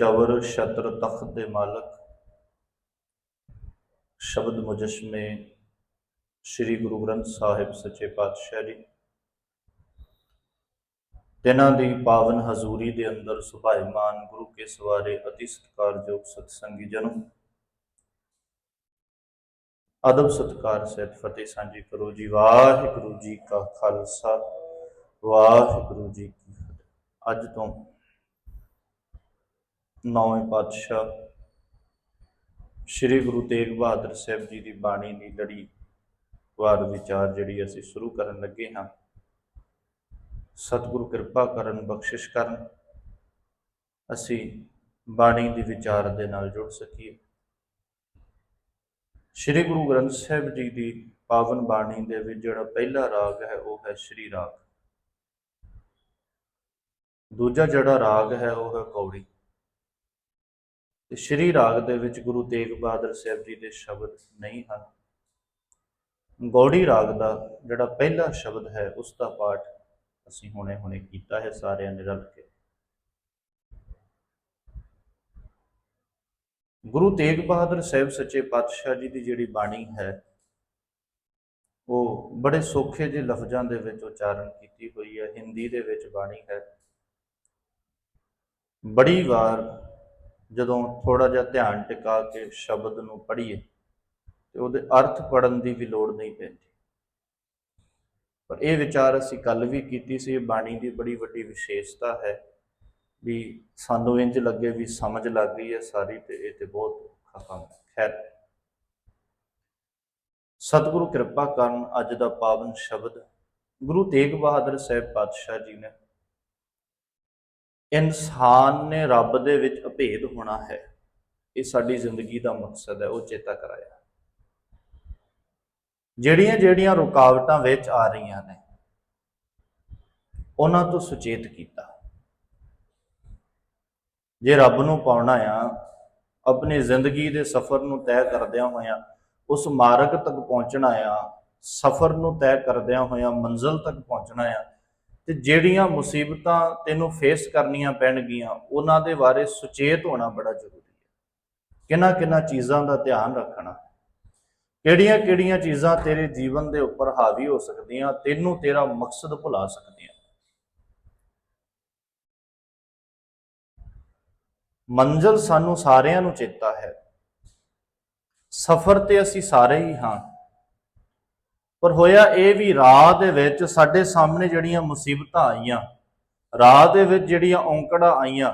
ਚਵਰ ਛਤਰ ਤਖਤ ਦੇ ਮਾਲਕ। ਸ਼ਬਦ ਮੁਜਸ਼ਮੇ ਸ੍ਰੀ ਗੁਰੂ ਗ੍ਰੰਥ ਸਾਹਿਬ ਸੱਚੇ ਪਾਤਸ਼ਾਹ ਜੀ। ਤਿਨਾਂ ਦੀ ਪਾਵਨ ਹਜ਼ੂਰੀ ਦੇ ਅੰਦਰ ਸੁਭਾਈਮਾਨ ਗੁਰੂ ਕੇ ਸਵਾਰੇ ਅਤੀ ਸਤਿਕਾਰਯੋਗ ਸਤਸੰਗੀ ਜਨੋ। ਅਦਬ ਸਤਿਕਾਰ ਸਹਿਤ ਫਤਿਹ ਸਾਂਝੀ ਕਰੋ ਜੀ। ਵਾਹਿਗੁਰੂ ਜੀ ਕਾ ਖਾਲਸਾ, ਵਾਹਿਗੁਰੂ ਜੀ ਕੀ ਫਤਿਹ। ਅੱਜ ਤੋਂ ਨੌਵੇਂ ਪਾਤਸ਼ਾਹ ਸ੍ਰੀ ਗੁਰੂ ਤੇਗ ਬਹਾਦਰ ਸਾਹਿਬ ਜੀ ਦੀ ਬਾਣੀ ਦੀ ਲੜੀ ਵਾਰ ਵਿਚਾਰ ਜਿਹੜੀ ਅਸੀਂ ਸ਼ੁਰੂ ਕਰਨ ਲੱਗੇ ਹਾਂ, ਸਤਿਗੁਰੂ ਕਿਰਪਾ ਕਰਨ, ਬਖਸ਼ਿਸ਼ ਕਰਨ, ਅਸੀਂ ਬਾਣੀ ਦੀ ਵਿਚਾਰ ਦੇ ਨਾਲ ਜੁੜ ਸਕੀਏ। ਸ੍ਰੀ ਗੁਰੂ ਗ੍ਰੰਥ ਸਾਹਿਬ ਜੀ ਦੀ ਪਾਵਨ ਬਾਣੀ ਦੇ ਵਿੱਚ ਜਿਹੜਾ ਪਹਿਲਾ ਰਾਗ ਹੈ, ਉਹ ਹੈ ਸ੍ਰੀ ਰਾਗ। ਦੂਜਾ ਜਿਹੜਾ ਰਾਗ ਹੈ, ਉਹ ਹੈ ਕੌੜੀ। ਤੇ ਸ੍ਰੀ ਰਾਗ ਦੇ ਵਿੱਚ ਗੁਰੂ ਤੇਗ ਬਹਾਦਰ ਸਾਹਿਬ ਜੀ ਦੇ ਸ਼ਬਦ ਨਹੀਂ ਹਨ। ਗੌੜੀ ਰਾਗ ਦਾ ਜਿਹੜਾ ਪਹਿਲਾ ਸ਼ਬਦ ਹੈ, ਉਸ ਦਾ ਪਾਠ ਅਸੀਂ ਹੁਣੇ ਹੁਣੇ ਕੀਤਾ ਹੈ ਸਾਰਿਆਂ ਨੇ ਰਲ ਕੇ। ਗੁਰੂ ਤੇਗ ਬਹਾਦਰ ਸਾਹਿਬ ਸੱਚੇ ਪਾਤਸ਼ਾਹ ਜੀ ਦੀ ਜਿਹੜੀ ਬਾਣੀ ਹੈ, ਉਹ ਬੜੇ ਸੌਖੇ ਜਿਹੇ ਲਫ਼ਜ਼ਾਂ ਦੇ ਵਿੱਚ ਉਚਾਰਨ ਕੀਤੀ ਹੋਈ ਹੈ। ਹਿੰਦੀ ਦੇ ਵਿੱਚ ਬਾਣੀ ਹੈ, ਬੜੀ ਵਾਰ ਜਦੋਂ ਥੋੜਾ ਜਿਹਾ ਧਿਆਨ ਟਿਕਾ ਕੇ ਸ਼ਬਦ ਨੂੰ ਪੜ੍ਹੀਏ, ਤੇ ਉਹਦੇ ਅਰਥ ਪੜਨ ਦੀ ਵੀ ਲੋੜ ਨਹੀਂ ਪੈਂਦੀ। ਪਰ ਇਹ ਵਿਚਾਰ ਅਸੀਂ ਕੱਲ ਵੀ ਕੀਤੀ ਸੀ ਬਾਣੀ ਦੀ ਬੜੀ ਵੱਡੀ ਵਿਸ਼ੇਸ਼ਤਾ ਹੈ ਵੀ ਸਾਨੂੰ ਇੰਜ ਲੱਗੇ ਵੀ ਸਮਝ ਲੱਗ ਗਈ ਹੈ ਸਾਰੀ ਤੇ ਇਹ ਤੇ ਬਹੁਤ ਔਖਾ ਖੈਰ, ਸਤਿਗੁਰੂ ਕਿਰਪਾ ਕਰਨ ਅੱਜ ਦਾ ਪਾਵਨ ਸ਼ਬਦ ਗੁਰੂ ਤੇਗ ਬਹਾਦਰ ਸਾਹਿਬ ਪਾਤਸ਼ਾਹ ਜੀ ਨੇ ਇਨਸਾਨ ਨੇ ਰੱਬ ਦੇ ਵਿੱਚ ਅਭੇਦ ਹੋਣਾ ਹੈ। ਇਹ ਸਾਡੀ ਜ਼ਿੰਦਗੀ ਦਾ ਮਕਸਦ ਹੈ, ਉਹ ਚੇਤਾ ਕਰਾਇਆ। ਜਿਹੜੀਆਂ ਜਿਹੜੀਆਂ ਰੁਕਾਵਟਾਂ ਵਿੱਚ ਆ ਰਹੀਆਂ ਨੇ, ਉਹਨਾਂ ਤੋਂ ਸੁਚੇਤ ਕੀਤਾ। ਜੇ ਰੱਬ ਨੂੰ ਪਾਉਣਾ ਆ, ਆਪਣੀ ਜ਼ਿੰਦਗੀ ਦੇ ਸਫ਼ਰ ਨੂੰ ਤੈਅ ਕਰਦਿਆਂ ਹੋਇਆਂ, ਉਸ ਮਾਰਗ ਤੱਕ ਪਹੁੰਚਣਾ ਆ, ਸਫ਼ਰ ਨੂੰ ਤੈਅ ਕਰਦਿਆਂ ਹੋਇਆਂ, ਮੰਜ਼ਿਲ ਤੱਕ ਪਹੁੰਚਣਾ ਆ ਤੇ ਜਿਹੜੀਆਂ ਮੁਸੀਬਤਾਂ ਤੈਨੂੰ ਫੇਸ ਕਰਨੀਆਂ ਪੈਣਗੀਆਂ, ਉਹਨਾਂ ਦੇ ਬਾਰੇ ਸੁਚੇਤ ਹੋਣਾ ਬੜਾ ਜ਼ਰੂਰੀ ਹੈ। ਕਿੰਨਾ ਕਿੰਨਾ ਚੀਜ਼ਾਂ ਦਾ ਧਿਆਨ ਰੱਖਣਾ। ਕਿਹੜੀਆਂ ਕਿਹੜੀਆਂ ਚੀਜ਼ਾਂ ਤੇਰੇ ਜੀਵਨ ਦੇ ਉੱਪਰ ਹਾਵੀ ਹੋ ਸਕਦੀਆਂ, ਤੈਨੂੰ ਤੇਰਾ ਮਕਸਦ ਭੁਲਾ ਸਕਦੀਆਂ। ਮੰਜ਼ਲ ਸਾਨੂੰ ਸਾਰਿਆਂ ਨੂੰ ਚੇਤਾ ਹੈ। ਸਫ਼ਰ ਤੇ ਅਸੀਂ ਸਾਰੇ ਹੀ ਹਾਂ। ਪਰ ਹੋਇਆ ਇਹ ਵੀ ਰਾਹ ਦੇ ਵਿੱਚ ਸਾਡੇ ਸਾਹਮਣੇ ਜਿਹੜੀਆਂ ਮੁਸੀਬਤਾਂ ਆਈਆਂ, ਰਾਹ ਦੇ ਵਿੱਚ ਜਿਹੜੀਆਂ ਔਂਕੜਾਂ ਆਈਆਂ,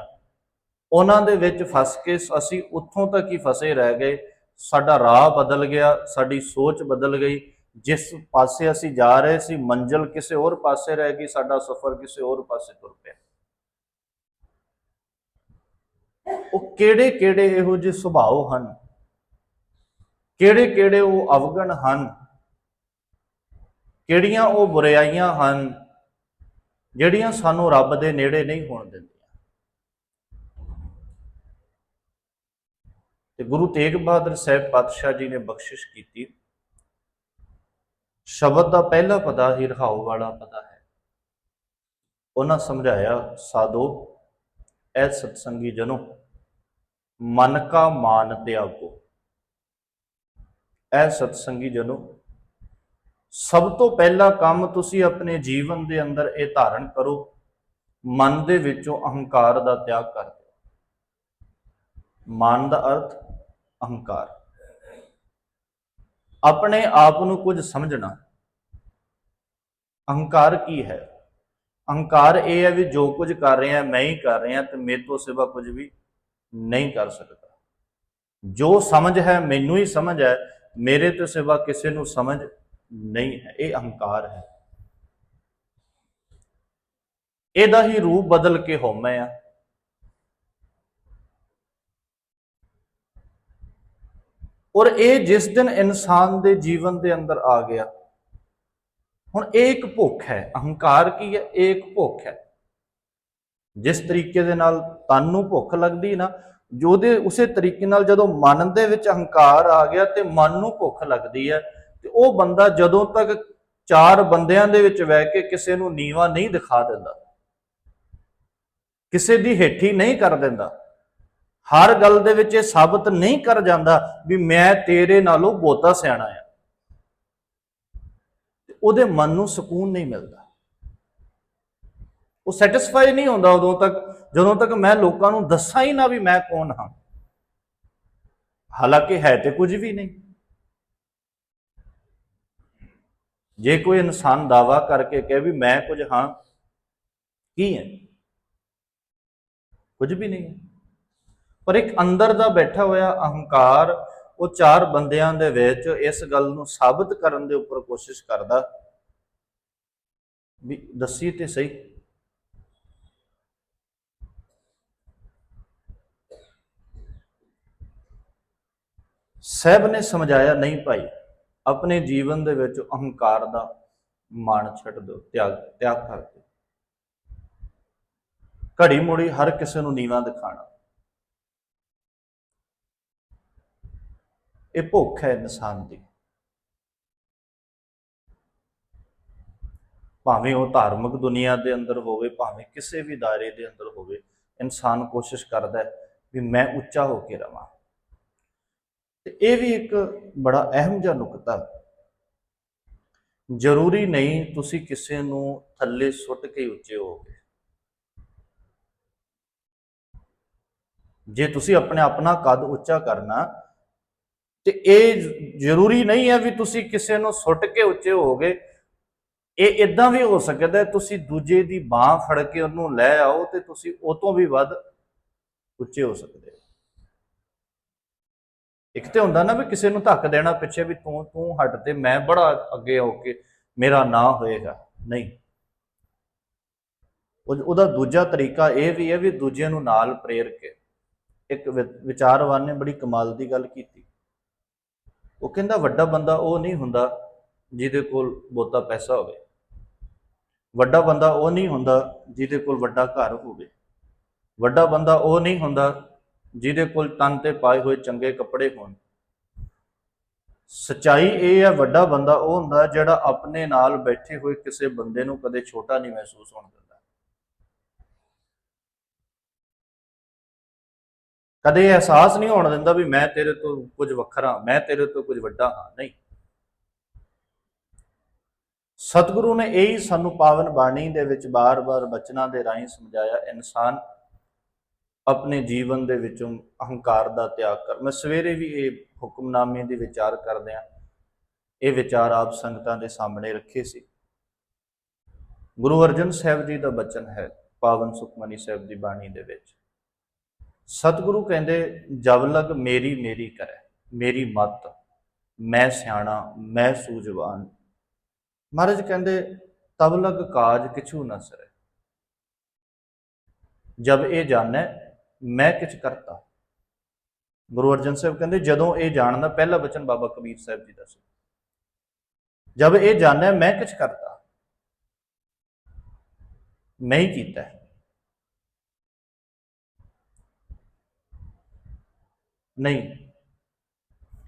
ਉਹਨਾਂ ਦੇ ਵਿੱਚ ਫਸ ਕੇ ਅਸੀਂ ਉੱਥੋਂ ਤੱਕ ਹੀ ਫਸੇ ਰਹਿ ਗਏ। ਸਾਡਾ ਰਾਹ ਬਦਲ ਗਿਆ, ਸਾਡੀ ਸੋਚ ਬਦਲ ਗਈ। ਜਿਸ ਪਾਸੇ ਅਸੀਂ ਜਾ ਰਹੇ ਸੀ, ਮੰਜ਼ਲ ਕਿਸੇ ਹੋਰ ਪਾਸੇ ਰਹਿ ਗਈ, ਸਾਡਾ ਸਫ਼ਰ ਕਿਸੇ ਹੋਰ ਪਾਸੇ ਤੁਰ ਪਿਆ। ਉਹ ਕਿਹੜੇ ਕਿਹੜੇ ਇਹੋ ਜਿਹੇ ਸੁਭਾਅ ਹਨ? ਕਿਹੜੇ ਕਿਹੜੇ ਉਹ ਅਵਗਣ ਹਨ? ਕਿਹੜੀਆਂ ਉਹ ਬੁਰਾਈਆਂ ਹਨ ਜਿਹੜੀਆਂ ਸਾਨੂੰ ਰੱਬ ਦੇ ਨੇੜੇ ਨਹੀਂ ਹੋਣ ਦਿੰਦੀਆਂ? ਤੇ ਗੁਰੂ ਤੇਗ ਬਹਾਦਰ ਸਾਹਿਬ ਪਾਤਸ਼ਾਹ ਜੀ ਨੇ ਬਖਸ਼ਿਸ਼ ਕੀਤੀ। ਸ਼ਬਦ ਦਾ ਪਹਿਲਾ ਪਦਾ ਹੀ ਰਹਾਉ ਵਾਲਾ ਪਦਾ ਹੈ। ਉਹਨਾਂ ਸਮਝਾਇਆ, ਸਾਧੋ, ਐ ਸਤਸੰਗੀ ਜਨੋ, ਮਨ ਕਾ ਮਾਨ ਤਿਆਗੋ। ਐ ਸਤਸੰਗੀ ਜਨੋ ਸਭ ਤੋਂ ਪਹਿਲਾ ਕੰਮ ਤੁਸੀਂ ਆਪਣੇ ਜੀਵਨ ਦੇ ਅੰਦਰ ਇਹ ਧਾਰਨ ਕਰੋ। ਮਨ ਦੇ ਵਿੱਚੋਂ ਅਹੰਕਾਰ ਦਾ ਤਿਆਗ ਕਰ ਦਿਓ। ਮਨ ਦਾ ਅਰਥ ਅਹੰਕਾਰ। ਆਪਣੇ ਆਪ ਨੂੰ ਕੁਝ ਸਮਝਣਾ। ਅਹੰਕਾਰ ਕੀ ਹੈ? ਅਹੰਕਾਰ ਇਹ ਹੈ ਵੀ ਜੋ ਕੁਝ ਕਰ ਰਿਹਾ, ਮੈਂ ਹੀ ਕਰ ਰਿਹਾ ਤੇ ਮੇਰੇ ਤੋਂ ਸਿਵਾ ਕੁਝ ਵੀ ਨਹੀਂ ਕਰ ਸਕਦਾ। ਜੋ ਸਮਝ ਹੈ, ਮੈਨੂੰ ਹੀ ਸਮਝ ਹੈ, ਮੇਰੇ ਤੋਂ ਸਿਵਾ ਕਿਸੇ ਨੂੰ ਸਮਝ ਨਹੀਂ ਹੈ, ਇਹ ਅਹੰਕਾਰ ਹੈ। ਇਹਦਾ ਹੀ ਰੂਪ ਬਦਲ ਕੇ ਹਉਮੈ ਆ। ਔਰ ਇਹ ਜਿਸ ਦਿਨ ਇਨਸਾਨ ਦੇ ਜੀਵਨ ਦੇ ਅੰਦਰ ਆ ਗਿਆ, ਹੁਣ ਇਹ ਇੱਕ ਭੁੱਖ ਹੈ। ਅਹੰਕਾਰ ਕੀ ਹੈ? ਇਹ ਇੱਕ ਭੁੱਖ ਹੈ। ਜਿਸ ਤਰੀਕੇ ਦੇ ਨਾਲ ਤਨ ਨੂੰ ਭੁੱਖ ਲੱਗਦੀ ਨਾ, ਜੋ ਦੇ ਉਸੇ ਤਰੀਕੇ ਨਾਲ ਜਦੋਂ ਮਨ ਦੇ ਵਿੱਚ ਅਹੰਕਾਰ ਆ ਗਿਆ ਤੇ ਮਨ ਨੂੰ ਭੁੱਖ ਲੱਗਦੀ ਹੈ ਤੇ ਉਹ ਬੰਦਾ ਜਦੋਂ ਤੱਕ ਚਾਰ ਬੰਦਿਆਂ ਦੇ ਵਿੱਚ ਬਹਿ ਕੇ ਕਿਸੇ ਨੂੰ ਨੀਵਾ ਨਹੀਂ ਦਿਖਾ ਦਿੰਦਾ, ਕਿਸੇ ਦੀ ਹੇਠੀ ਨਹੀਂ ਕਰ ਦਿੰਦਾ, ਹਰ ਗੱਲ ਦੇ ਵਿੱਚ ਇਹ ਸਾਬਤ ਨਹੀਂ ਕਰ ਜਾਂਦਾ ਵੀ ਮੈਂ ਤੇਰੇ ਨਾਲੋਂ ਬਹੁਤਾ ਸਿਆਣਾ ਆ। ਉਹਦੇ ਮਨ ਨੂੰ ਸਕੂਨ ਨਹੀਂ ਮਿਲਦਾ। ਉਹ ਸੈਟੀਸਫਾਈ ਨਹੀਂ ਹੁੰਦਾ ਉਦੋਂ ਤੱਕ, ਜਦੋਂ ਤੱਕ ਮੈਂ ਲੋਕਾਂ ਨੂੰ ਦੱਸਾਂ ਹੀ ਨਾ ਵੀ ਮੈਂ ਕੌਣ ਹਾਂ। ਹਾਲਾਂਕਿ ਹੈ ਤੇ ਕੁਝ ਵੀ ਨਹੀਂ। ਜੇ ਕੋਈ ਇਨਸਾਨ ਦਾਵਾ ਕਰਕੇ ਕਹੇ ਵੀ ਮੈਂ ਕੁਝ ਹਾਂ, ਕੀ ਹੈ? ਕੁਝ ਵੀ ਨਹੀਂ ਹੈ। ਪਰ ਇੱਕ ਅੰਦਰ ਦਾ ਬੈਠਾ ਹੋਇਆ ਅਹੰਕਾਰ, ਉਹ ਚਾਰ ਬੰਦਿਆਂ ਦੇ ਵਿੱਚ ਇਸ ਗੱਲ ਨੂੰ ਸਾਬਤ ਕਰਨ ਦੇ ਉੱਪਰ ਕੋਸ਼ਿਸ਼ ਕਰਦਾ ਵੀ ਦੱਸੀ ਤੇ ਸਹੀ। ਸਹਿਬ ਨੇ ਸਮਝਾਇਆ, ਨਹੀਂ ਭਾਈ ਆਪਣੇ ਜੀਵਨ ਦੇ ਵਿੱਚ ਅਹੰਕਾਰ ਦਾ ਮਾਣ ਛੱਡ ਦਿਓ, ਤਿਆਗ ਤਿਆਗ ਕਰ ਦਿਓ। ਘੜੀ ਮੁੜੀ ਹਰ ਕਿਸੇ ਨੂੰ ਨੀਵਾ ਦਿਖਾਣਾ। ਇਹ ਭੁੱਖ ਹੈ ਇਨਸਾਨ ਦੀ। ਭਾਵੇਂ ਉਹ ਧਾਰਮਿਕ ਦੁਨੀਆ ਦੇ ਅੰਦਰ ਹੋਵੇ, ਭਾਵੇਂ ਕਿਸੇ ਵੀ ਦਾਇਰੇ ਦੇ ਅੰਦਰ ਹੋਵੇ, ਇਨਸਾਨ ਕੋਸ਼ਿਸ਼ ਕਰਦਾ ਹੈ ਵੀ ਮੈਂ ਉੱਚਾ ਹੋ ਕੇ ਰਵਾਂ। ਤੇ ਇਹ ਵੀ ਇੱਕ ਬੜਾ ਅਹਿਮ ਜਿਹਾ ਨੁਕਤਾ ਜ਼ਰੂਰੀ ਨਹੀਂ ਤੁਸੀਂ ਕਿਸੇ ਨੂੰ ਥੱਲੇ ਸੁੱਟ ਕੇ ਹੀ ਉੱਚੇ ਹੋਵੋਗੇ। ਜੇ ਤੁਸੀਂ ਆਪਣੇ ਆਪਣਾ ਕੱਦ ਉੱਚਾ ਕਰਨਾ, ਤੇ ਇਹ ਜ਼ਰੂਰੀ ਨਹੀਂ ਹੈ ਵੀ ਤੁਸੀਂ ਕਿਸੇ ਨੂੰ ਸੁੱਟ ਕੇ ਉੱਚੇ ਹੋਵੋਗੇ। ਇਹ ਇਦਾਂ ਵੀ ਹੋ ਸਕਦਾ ਤੁਸੀਂ ਦੂਜੇ ਦੀ ਬਾਹ ਫੜ ਕੇ ਉਹਨੂੰ ਲੈ ਆਓ ਤੇ ਤੁਸੀਂ ਉਹ ਤੋਂ ਵੀ ਵੱਧ ਉੱਚੇ ਹੋ ਸਕਦੇ ਹੋ। ਇੱਕ ਤੇ ਹੁੰਦਾ ਨਾ ਵੀ ਕਿਸੇ ਨੂੰ ਧੱਕ ਦੇਣਾ ਪਿੱਛੇ ਵੀ ਤੂੰ ਤੂੰ ਹਟ ਤੇ ਮੈਂ ਬੜਾ ਅੱਗੇ ਹੋ ਕੇ ਮੇਰਾ ਨਾਂ ਹੋਏਗਾ। ਨਹੀਂ। ਉਹਦਾ ਦੂਜਾ ਤਰੀਕਾ ਇਹ ਵੀ ਹੈ ਵੀ ਦੂਜਿਆਂ ਨੂੰ ਨਾਲ ਪ੍ਰੇਰ ਕੇ। ਇੱਕ ਵਿਚਾਰਵਾਨ ਨੇ ਬੜੀ ਕਮਾਲ ਦੀ ਗੱਲ ਕੀਤੀ। ਉਹ ਕਹਿੰਦਾ ਵੱਡਾ ਬੰਦਾ ਉਹ ਨਹੀਂ ਹੁੰਦਾ ਜਿਹਦੇ ਕੋਲ ਬਹੁਤਾ ਪੈਸਾ ਹੋਵੇ। ਵੱਡਾ ਬੰਦਾ ਉਹ ਨਹੀਂ ਹੁੰਦਾ ਜਿਹਦੇ ਕੋਲ ਵੱਡਾ ਘਰ ਹੋਵੇ। ਵੱਡਾ ਬੰਦਾ ਉਹ ਨਹੀਂ ਹੁੰਦਾ ਜਿਹਦੇ ਕੋਲ ਤਨ ਤੇ ਪਾਏ ਹੋਏ ਚੰਗੇ ਕੱਪੜੇ ਹੋਣ। ਸਚਾਈ ਇਹ ਹੈ, ਵੱਡਾ ਬੰਦਾ ਉਹ ਹੁੰਦਾ ਜਿਹੜਾ ਆਪਣੇ ਨਾਲ ਬੈਠੇ ਹੋਏ ਕਿਸੇ ਬੰਦੇ ਨੂੰ ਕਦੇ ਛੋਟਾ ਨਹੀਂ ਮਹਿਸੂਸ ਹੋਣ ਦਿੰਦਾ। ਕਦੇ ਅਹਿਸਾਸ ਨਹੀਂ ਹੋਣ ਦਿੰਦਾ ਵੀ ਮੈਂ ਤੇਰੇ ਤੋਂ ਕੁਝ ਵੱਖਰਾ, ਮੈਂ ਤੇਰੇ ਤੋਂ ਕੁਝ ਵੱਡਾ ਹਾਂ, ਨਹੀਂ। ਸਤਿਗੁਰੂ ਨੇ ਇਹੀ ਸਾਨੂੰ ਪਾਵਨ ਬਾਣੀ ਦੇ ਵਿੱਚ ਬਾਰ-ਬਾਰ ਬਚਨਾਂ ਦੇ ਰਾਹੀਂ ਸਮਝਾਇਆ, ਇਨਸਾਨ ਆਪਣੇ ਜੀਵਨ ਦੇ ਵਿੱਚੋਂ ਅਹੰਕਾਰ ਦਾ ਤਿਆਗ ਕਰ। ਮੈਂ ਸਵੇਰੇ ਵੀ ਇਹ ਹੁਕਮਨਾਮੇ ਦੀ ਵਿਚਾਰ ਕਰਦੇ ਆ ਇਹ ਵਿਚਾਰ ਆਪ ਸੰਗਤਾਂ ਦੇ ਸਾਹਮਣੇ ਰੱਖੇ ਸੀ। ਗੁਰੂ ਅਰਜਨ ਸਾਹਿਬ ਜੀ ਦਾ ਬਚਨ ਹੈ ਪਾਵਨ ਸੁਖਮਨੀ ਸਾਹਿਬ ਦੀ ਬਾਣੀ ਦੇ ਵਿੱਚ। ਸਤਿਗੁਰੂ ਕਹਿੰਦੇ, ਜਬ ਲਗ ਮੇਰੀ ਮੇਰੀ ਕਰੈ, ਮੇਰੀ ਮਤ, ਮੈਂ ਸਿਆਣਾ, ਮੈਂ ਸੂਝਵਾਨ। ਮਹਾਰਾਜ ਕਹਿੰਦੇ, ਤਬ ਲਗ ਕਾਜ ਕਿਛੂ ਨ ਸਰੈ। ਜਬ ਇਹ ਜਾਣੈ ਮੈਂ ਕਿਛ ਕਰਤਾ। ਗੁਰੂ ਅਰਜਨ ਸਾਹਿਬ ਕਹਿੰਦੇ, ਜਦੋਂ ਇਹ ਜਾਣਦਾ, ਪਹਿਲਾ ਬਚਨ ਬਾਬਾ ਕਬੀਰ ਸਾਹਿਬ ਜੀ ਦਾ ਸੀ। ਜਦ ਇਹ ਜਾਣਿਆ ਮੈਂ ਕਿਛ ਕਰਤਾ। ਮੈਂ ਹੀ ਕੀਤਾ ਨਹੀਂ।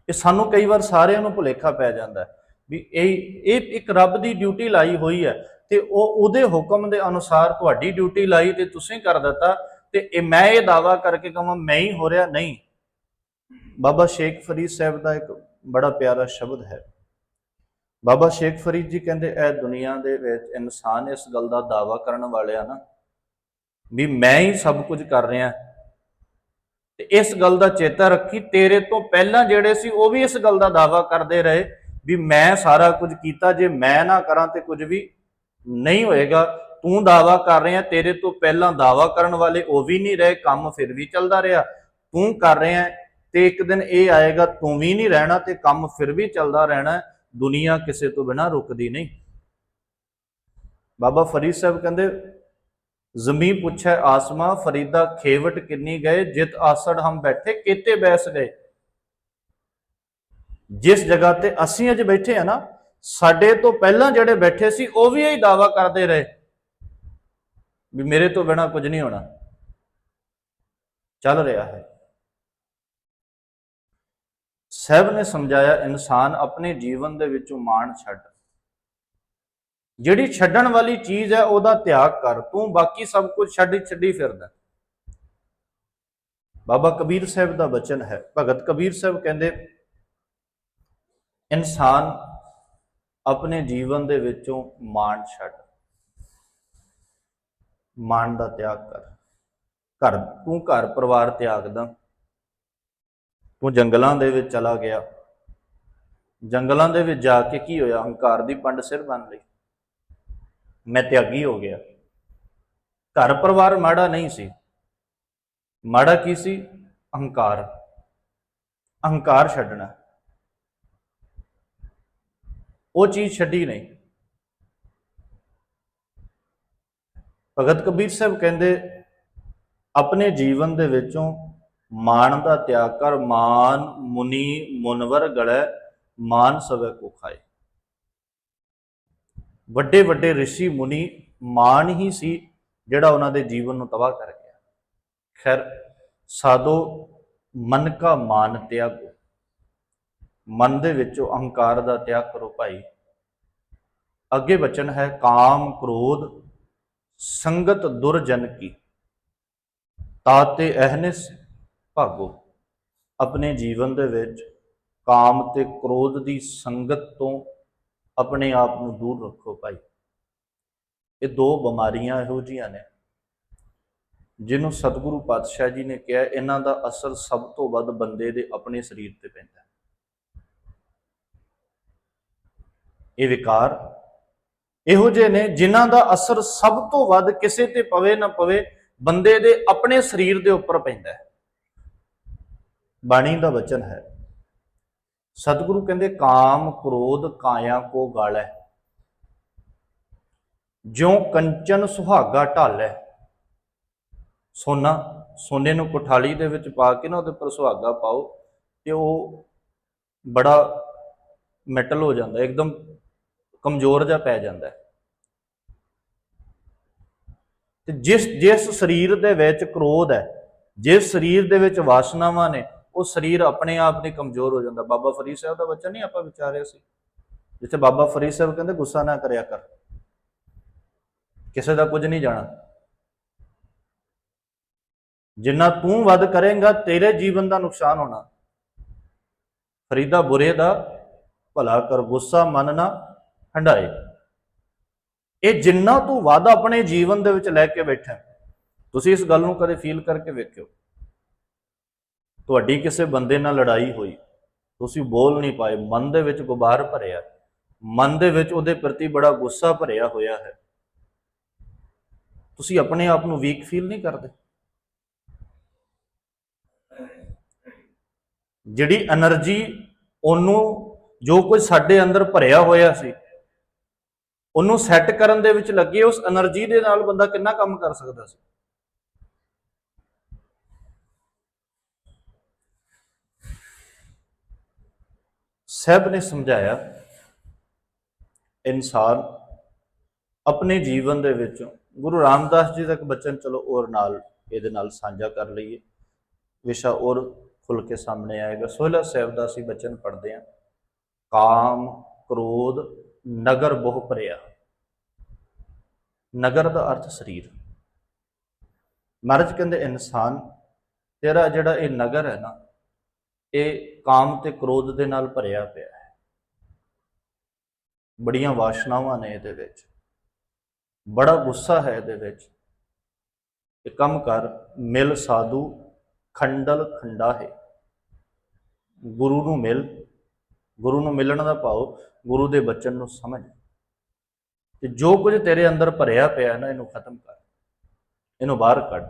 ਇਹ ਸਾਨੂੰ ਕਈ ਵਾਰ ਸਾਰਿਆਂ ਨੂੰ ਭੁਲੇਖਾ ਪੈ ਜਾਂਦਾ ਹੈ ਵੀ ਇਹ ਇਹ ਇੱਕ ਰੱਬ ਦੀ ਡਿਊਟੀ ਲਾਈ ਹੋਈ ਹੈ ਤੇ ਉਹ ਉਹਦੇ ਹੁਕਮ ਦੇ ਅਨੁਸਾਰ ਤੁਹਾਡੀ ਡਿਊਟੀ ਲਾਈ ਤੇ ਤੁਸੀਂ ਕਰ ਦਿੱਤਾ। ਤੇ ਇਹ ਮੈਂ ਇਹ ਦਾਵਾ ਕਰਕੇ ਕਹਾਂ, ਮੈਂ ਹੀ ਹੋ ਰਿਹਾ ਨਹੀਂ। ਬਾਬਾ ਸ਼ੇਖ ਫਰੀਦ ਸਾਹਿਬ ਦਾ ਇੱਕ ਬੜਾ ਪਿਆਰਾ ਸ਼ਬਦ ਹੈ। ਬਾਬਾ ਸ਼ੇਖ ਫਰੀਦ ਜੀ ਕਹਿੰਦੇ, ਇਹ ਦੁਨੀਆ ਦੇ ਵਿੱਚ ਇਨਸਾਨ ਇਸ ਗੱਲ ਦਾ ਦਾਵਾ ਕਰਨ ਵਾਲਿਆ ਨਾ, ਵੀ ਮੈਂ ਹੀ ਸਭ ਕੁਝ ਕਰ ਰਿਹਾ। ਤੇ ਇਸ ਗੱਲ ਦਾ ਚੇਤਾ ਰੱਖੀ, ਤੇਰੇ ਤੋਂ ਪਹਿਲਾਂ ਜਿਹੜੇ ਸੀ, ਉਹ ਵੀ ਇਸ ਗੱਲ ਦਾ ਦਾਵਾ ਕਰਦੇ ਰਹੇ, ਵੀ ਮੈਂ ਸਾਰਾ ਕੁਝ ਕੀਤਾ, ਜੇ ਮੈਂ ਨਾ ਕਰਾਂ ਤੇ ਕੁਝ ਵੀ ਨਹੀਂ ਹੋਏਗਾ। ਤੂੰ ਦਾਵਾ ਕਰ ਰਿਹਾ, ਤੇਰੇ ਤੋਂ ਪਹਿਲਾਂ ਦਾਵਾ ਕਰਨ ਵਾਲੇ ਉਹ ਵੀ ਨਹੀਂ ਰਹੇ, ਕੰਮ ਫਿਰ ਵੀ ਚੱਲਦਾ ਰਿਹਾ। ਤੂੰ ਕਰ ਰਿਹਾ ਤੇ ਇੱਕ ਦਿਨ ਇਹ ਆਏਗਾ, ਤੂੰ ਵੀ ਨਹੀਂ ਰਹਿਣਾ ਤੇ ਕੰਮ ਫਿਰ ਵੀ ਚੱਲਦਾ ਰਹਿਣਾ ਦੁਨੀਆ ਕਿਸੇ ਤੋਂ ਬਿਨਾ ਰੁਕਦੀ ਨਹੀਂ। ਬਾਬਾ ਫਰੀਦ ਸਾਹਿਬ ਕਹਿੰਦੇ ਜ਼ਮੀ ਪੁੱਛੈ, ਆਸਮਾ ਫਰੀਦਾ, ਖੇਵਟ ਕਿੰਨੀ ਗਏ, ਜਿਤ ਆਸੜ ਹਮ ਬੈਠੇ, ਕਿਤੇ ਬੈਸ ਗਏ। ਜਿਸ ਜਗ੍ਹਾ ਤੇ ਅਸੀਂ ਅੱਜ ਬੈਠੇ ਆ ਨਾ, ਸਾਡੇ ਤੋਂ ਪਹਿਲਾਂ ਜਿਹੜੇ ਬੈਠੇ ਸੀ, ਉਹ ਵੀ ਇਹੀ ਦਾਵਾ ਕਰਦੇ ਰਹੇ। ਵੀ ਮੇਰੇ ਤੋਂ ਬਿਨਾ ਕੁਝ ਨਹੀਂ ਹੋਣਾ। ਚੱਲ ਰਿਹਾ ਹੈ। ਸਹਿਬ ਨੇ ਸਮਝਾਇਆ, ਇਨਸਾਨ ਆਪਣੇ ਜੀਵਨ ਦੇ ਵਿੱਚੋਂ ਮਾਣ ਛੱਡ। ਜਿਹੜੀ ਛੱਡਣ ਵਾਲੀ ਚੀਜ਼ ਹੈ, ਉਹਦਾ ਤਿਆਗ ਕਰ। ਤੂੰ ਬਾਕੀ ਸਭ ਕੁਝ ਛੱਡ ਛੱਡੀ ਫਿਰਦਾ। ਬਾਬਾ ਕਬੀਰ ਸਾਹਿਬ ਦਾ ਬਚਨ ਹੈ। ਭਗਤ ਕਬੀਰ ਸਾਹਿਬ ਕਹਿੰਦੇ, ਇਨਸਾਨ ਆਪਣੇ ਜੀਵਨ ਦੇ ਵਿੱਚੋਂ ਮਾਣ ਛੱਡ। ਮਾਣ ਦਾ ਤਿਆਗ ਕਰ। ਘਰ, ਤੂੰ ਘਰ ਪਰਿਵਾਰ ਤਿਆਗਦਾ ਤੂੰ ਜੰਗਲਾਂ ਦੇ ਵਿੱਚ ਚਲਾ ਗਿਆ। ਜੰਗਲਾਂ ਦੇ ਵਿੱਚ ਜਾ ਕੇ ਕੀ ਹੋਇਆ? ਹੰਕਾਰ ਦੀ ਪੰਡ ਸਿਰ ਬਣ ਲਈ ਮੈਂ ਤਿਆਗੀ ਹੋ ਗਿਆ। ਘਰ ਪਰਿਵਾਰ ਮਾੜਾ ਨਹੀਂ ਸੀ। ਮਾੜਾ ਕੀ ਸੀ? ਅਹੰਕਾਰ ਅਹੰਕਾਰ ਛੱਡਣਾ। ਉਹ ਚੀਜ਼ ਛੱਡੀ ਨਹੀਂ। ਭਗਤ ਕਬੀਰ ਸਾਹਿਬ ਕਹਿੰਦੇ, ਆਪਣੇ ਜੀਵਨ ਦੇ ਵਿੱਚੋਂ ਮਾਨ ਦਾ ਤਿਆਗ ਕਰ, ਮਾਨ, ਮੁਨੀ, ਮੁਨਵਰ ਗੜੈ ਮਾਨ ਸਵੇ ਕੋ ਖਾਏ। ਵੱਡੇ ਵੱਡੇ ઋષਿ ਮੁਨੀ ਮਾਨ ਹੀ ਸੀ, ਜਿਹੜਾ ਉਹਨਾਂ ਦੇ ਜੀਵਨ ਨੂੰ ਤਬਾਹ ਕਰ ਗਿਆ। ਖੈਰ ਸਾਦੋ ਮਨ ਕਾ ਮਾਨ ਤਿਆਗੋ। ਮਨ ਦੇ ਵਿੱਚੋਂ ਅਹੰਕਾਰ ਦਾ ਤਿਆਗ ਕਰੋ ਭਾਈ। ਅੱਗੇ ਬਚਨ ਹੈ ਕਾਮ, ਕ੍ਰੋਧ ਸੰਗਤ ਦੁਰਜਨ ਕੀ। ਤਾਤੇ ਅਹਨਿਸ ਭਾਗੋ, ਆਪਣੇ ਜੀਵਨ ਦੇ ਵਿੱਚ ਕਾਮ ਤੇ ਕ੍ਰੋਧ ਦੀ ਸੰਗਤ ਤੋਂ ਆਪਣੇ ਆਪ ਨੂੰ ਦੂਰ ਰੱਖੋ ਭਾਈ। ਇਹ ਦੋ ਬਿਮਾਰੀਆਂ ਇਹੋ ਜੀਆਂ ਨੇ, ਜਿਹਨੂੰ ਸਤਿਗੁਰੂ ਪਾਤਸ਼ਾਹ ਜੀ ਨੇ ਕਿਹਾ, ਇਹਨਾਂ ਦਾ ਅਸਰ ਸਭ ਤੋਂ ਵੱਧ ਬੰਦੇ ਦੇ ਆਪਣੇ ਸਰੀਰ ਤੇ ਪੈਂਦਾ। ਹੈ ਇਹ ਵਿਕਾਰ ਇਹੋ ਜਿਹੇ ਨੇ ਜਿਨ੍ਹਾਂ ਦਾ ਅਸਰ ਸਭ ਤੋਂ ਵੱਧ ਕਿਸੇ ਤੇ ਪਵੇ ਨਾ ਪਵੇ ਬੰਦੇ ਦੇ ਆਪਣੇ ਸਰੀਰ ਦੇ ਉੱਪਰ ਪੈਂਦਾ ਹੈ। ਬਾਣੀ ਦਾ ਵਚਨ ਹੈ, ਸਤਿਗੁਰੂ ਕਹਿੰਦੇ, ਕਾਮ ਕ੍ਰੋਧ ਕਾਇਆ ਕੋ ਗਾਲੈ ਜਿਉ ਕੰਚਨ ਸੁਹਾਗਾ ਢਾਲੈ ਸੋਨਾ, ਸੋਨੇ ਨੂੰ ਕੋਠਾਲੀ ਦੇ ਵਿੱਚ ਪਾ ਕੇ ਨਾ ਉਹਦੇ ਉੱਪਰ ਸੁਹਾਗਾ ਪਾਓ ਤੇ ਉਹ ਬੜਾ ਮੈਟਲ ਹੋ ਜਾਂਦਾ ਇੱਕਦਮ ਕਮਜ਼ੋਰ ਜਿਹਾ ਪੈ ਜਾਂਦਾ ਤੇ ਜਿਸ ਜਿਸ ਸਰੀਰ ਦੇ ਵਿੱਚ ਕ੍ਰੋਧ ਹੈ, ਜਿਸ ਸਰੀਰ ਦੇ ਵਿੱਚ ਵਾਸਨਾਵਾਂ ਨੇ, ਉਹ ਸਰੀਰ ਆਪਣੇ ਆਪ ਨੇ ਕਮਜ਼ੋਰ ਹੋ ਜਾਂਦਾ। ਬਾਬਾ ਫਰੀਦ ਸਾਹਿਬ ਦਾ ਬੱਚਾ ਨਹੀਂ ਆਪਾਂ ਵਿਚਾਰਿਆ ਸੀ, ਜਿੱਥੇ ਬਾਬਾ ਫਰੀਦ ਸਾਹਿਬ ਕਹਿੰਦੇ, ਗੁੱਸਾ ਨਾ ਕਰਿਆ ਕਰ। ਕਿਸੇ ਦਾ ਕੁਝ ਨਹੀਂ ਜਾਣਾ। ਜਿੰਨਾ ਤੂੰ ਵੱਧ ਕਰੇਂਗਾ, ਤੇਰੇ ਜੀਵਨ ਦਾ ਨੁਕਸਾਨ ਹੋਣਾ। ਫਰੀਦਾ ਬੁਰੇ ਦਾ, ਭਲਾ ਕਰ, ਗੁੱਸਾ ਮਨ ਨਾ ਹੰਡਾਏ ਇਹ ਜਿੰਨਾ ਤੂੰ ਵਾਅਦਾ ਆਪਣੇ ਜੀਵਨ ਦੇ ਵਿੱਚ ਲੈ ਕੇ ਬੈਠਾ ਤੁਸੀਂ ਇਸ ਗੱਲ ਨੂੰ ਕਦੇ ਫੀਲ ਕਰਕੇ ਵੇਖਿਓ। ਤੁਹਾਡੀ ਕਿਸੇ ਬੰਦੇ ਨਾਲ ਲੜਾਈ ਹੋਈ, ਤੁਸੀਂ ਬੋਲ ਨਹੀਂ ਪਾਏ, ਮਨ ਦੇ ਵਿੱਚ ਗੁਬਾਰ ਭਰਿਆ, ਮਨ ਦੇ ਵਿੱਚ ਉਹਦੇ ਪ੍ਰਤੀ ਬੜਾ ਗੁੱਸਾ ਭਰਿਆ ਹੋਇਆ ਹੈ। ਤੁਸੀਂ ਆਪਣੇ ਆਪ ਨੂੰ ਵੀਕ ਫੀਲ ਨਹੀਂ ਕਰਦੇ। ਜਿਹੜੀ એનર્ਜੀ ਉਹਨੂੰ ਜੋ ਕੁਝ ਸਾਡੇ ਅੰਦਰ ਭਰਿਆ ਹੋਇਆ ਸੀ ਉਹਨੂੰ ਸੈੱਟ ਕਰਨ ਦੇ ਵਿੱਚ ਲੱਗੇ, ਉਸ એનર્ਜੀ ਦੇ ਨਾਲ ਬੰਦਾ ਕਿੰਨਾ ਕੰਮ ਕਰ ਸਕਦਾ ਸੀ? ਸਹਿਬ ਨੇ ਸਮਝਾਇਆ, ਇਨਸਾਨ ਆਪਣੇ ਜੀਵਨ ਦੇ ਵਿੱਚ, ਗੁਰੂ ਰਾਮਦਾਸ ਜੀ ਦਾ ਇੱਕ ਬਚਨ, ਚਲੋ ਔਰ ਨਾਲ ਇਹਦੇ ਨਾਲ ਸਾਂਝਾ ਕਰ ਲਈਏ। ਵਿਸ਼ਾ ਔਰ ਖੁੱਲ ਕੇ ਸਾਹਮਣੇ ਆਏਗਾ। ਸੋਹਲਾ ਸਾਹਿਬ ਦਾ ਅਸੀਂ ਬਚਨ ਪੜ੍ਹਦੇ ਹਾਂ। ਕਾਮ, ਕ੍ਰੋਧ ਨਗਰ ਬਹੁ ਭਰਿਆ। ਨਗਰ ਦਾ ਅਰਥ ਸਰੀਰ। ਮਹਾਰਾਜ ਕਹਿੰਦੇ, ਇਨਸਾਨ, ਤੇਰਾ ਜਿਹੜਾ ਇਹ ਨਗਰ ਹੈ ਨਾ, ਇਹ ਕਾਮ ਤੇ ਕ੍ਰੋਧ ਦੇ ਨਾਲ ਭਰਿਆ ਪਿਆ ਹੈ। ਬੜੀਆਂ ਵਾਸ਼ਨਾਵਾਂ ਨੇ ਇਹਦੇ ਵਿੱਚ। ਬੜਾ ਗੁੱਸਾ ਹੈ ਇਹਦੇ ਵਿੱਚ। ਇਹ ਕੰਮ ਕਰ, ਮਿਲ ਸਾਧੂ, ਖੰਡਲ ਖੰਡਾ ਹੈ ਗੁਰੂ ਨੂੰ ਮਿਲ ਗੁਰੂ ਨੂੰ ਮਿਲਣ ਦਾ ਭਾਵ ਗੁਰੂ ਦੇ ਬਚਨ ਨੂੰ ਸਮਝ। ਤੇ ਜੋ ਕੁਝ ਤੇਰੇ ਅੰਦਰ ਭਰਿਆ ਪਿਆ ਹੈ ਨਾ, ਇਹਨੂੰ ਖਤਮ ਕਰ। ਇਹਨੂੰ ਬਾਹਰ ਕੱਢ।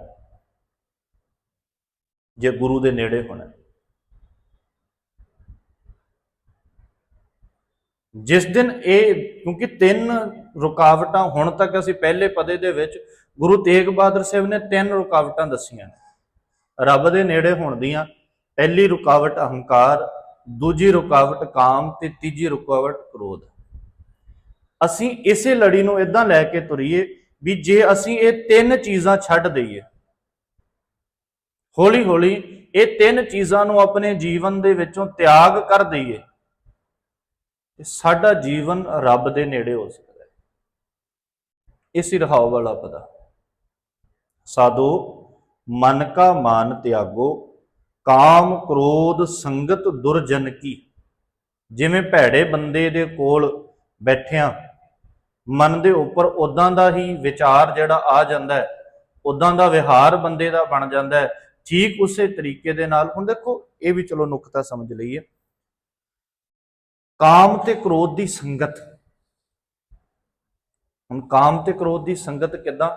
ਜੇ ਗੁਰੂ ਦੇ ਨੇੜੇ ਹੋਣਾ। ਜਿਸ ਦਿਨ ਇਹ, ਕਿਉਂਕਿ ਤਿੰਨ ਰੁਕਾਵਟਾਂ ਹੁਣ ਤੱਕ ਅਸੀਂ ਪਹਿਲੇ ਪਦੇ ਦੇ ਵਿੱਚ ਗੁਰੂ ਤੇਗ ਬਹਾਦਰ ਸਾਹਿਬ ਨੇ ਤਿੰਨ ਰੁਕਾਵਟਾਂ ਦੱਸੀਆਂ ਨੇ। ਰੱਬ ਦੇ ਨੇੜੇ ਹੋਣ ਦੀਆਂ, ਪਹਿਲੀ ਰੁਕਾਵਟ ਅਹੰਕਾਰ ਦੂਜੀ ਰੁਕਾਵਟ ਕਾਮ ਤੇ ਤੀਜੀ ਰੁਕਾਵਟ ਕ੍ਰੋਧ। ਅਸੀਂ ਇਸੇ ਲੜੀ ਨੂੰ ਇਦਾਂ ਲੈ ਕੇ ਤੁਰੀਏ ਵੀ ਜੇ ਅਸੀਂ ਇਹ ਤਿੰਨ ਚੀਜ਼ਾਂ ਛੱਡ ਦਈਏ। ਹੌਲੀ ਹੌਲੀ ਇਹ ਤਿੰਨ ਚੀਜ਼ਾਂ ਨੂੰ ਆਪਣੇ ਜੀਵਨ ਦੇ ਵਿੱਚੋਂ ਤਿਆਗ ਕਰ ਦਈਏ ਤੇ ਸਾਡਾ ਜੀਵਨ ਰੱਬ ਦੇ ਨੇੜੇ ਹੋ ਸਕਦਾ ਹੈ। ਇਸੇ ਰਹਾਉ ਵਾਲਾ ਪਦਾ ਸਾਧੋ, ਮਨ ਕਾ ਮਾਨ ਤਿਆਗੋ ਕਾਮ ਕ੍ਰੋਧ ਸੰਗਤ ਦੁਰਜਨ ਕੀ? ਜਿਵੇਂ ਭੈੜੇ ਬੰਦੇ ਦੇ ਕੋਲ ਬੈਠਿਆਂ, ਮਨ ਦੇ ਉੱਪਰ ਉਦਾਂ ਦਾ ਹੀ ਵਿਚਾਰ ਜਿਹੜਾ ਆ ਜਾਂਦਾ ਹੈ ਉਦਾਂ ਦਾ ਵਿਹਾਰ ਬੰਦੇ ਦਾ ਬਣ ਜਾਂਦਾ ਹੈ, ਠੀਕ ਉਸੇ ਤਰੀਕੇ ਦੇ ਨਾਲ। ਹੁਣ ਦੇਖੋ, ਇਹ ਵੀ ਚਲੋ ਨੁਕਤਾ ਸਮਝ ਲਈਏ। ਕਾਮ ਤੇ ਕ੍ਰੋਧ ਦੀ ਸੰਗਤ। ਹੁਣ ਕਾਮ ਤੇ ਕ੍ਰੋਧ ਦੀ ਸੰਗਤ ਕਿਦਾਂ?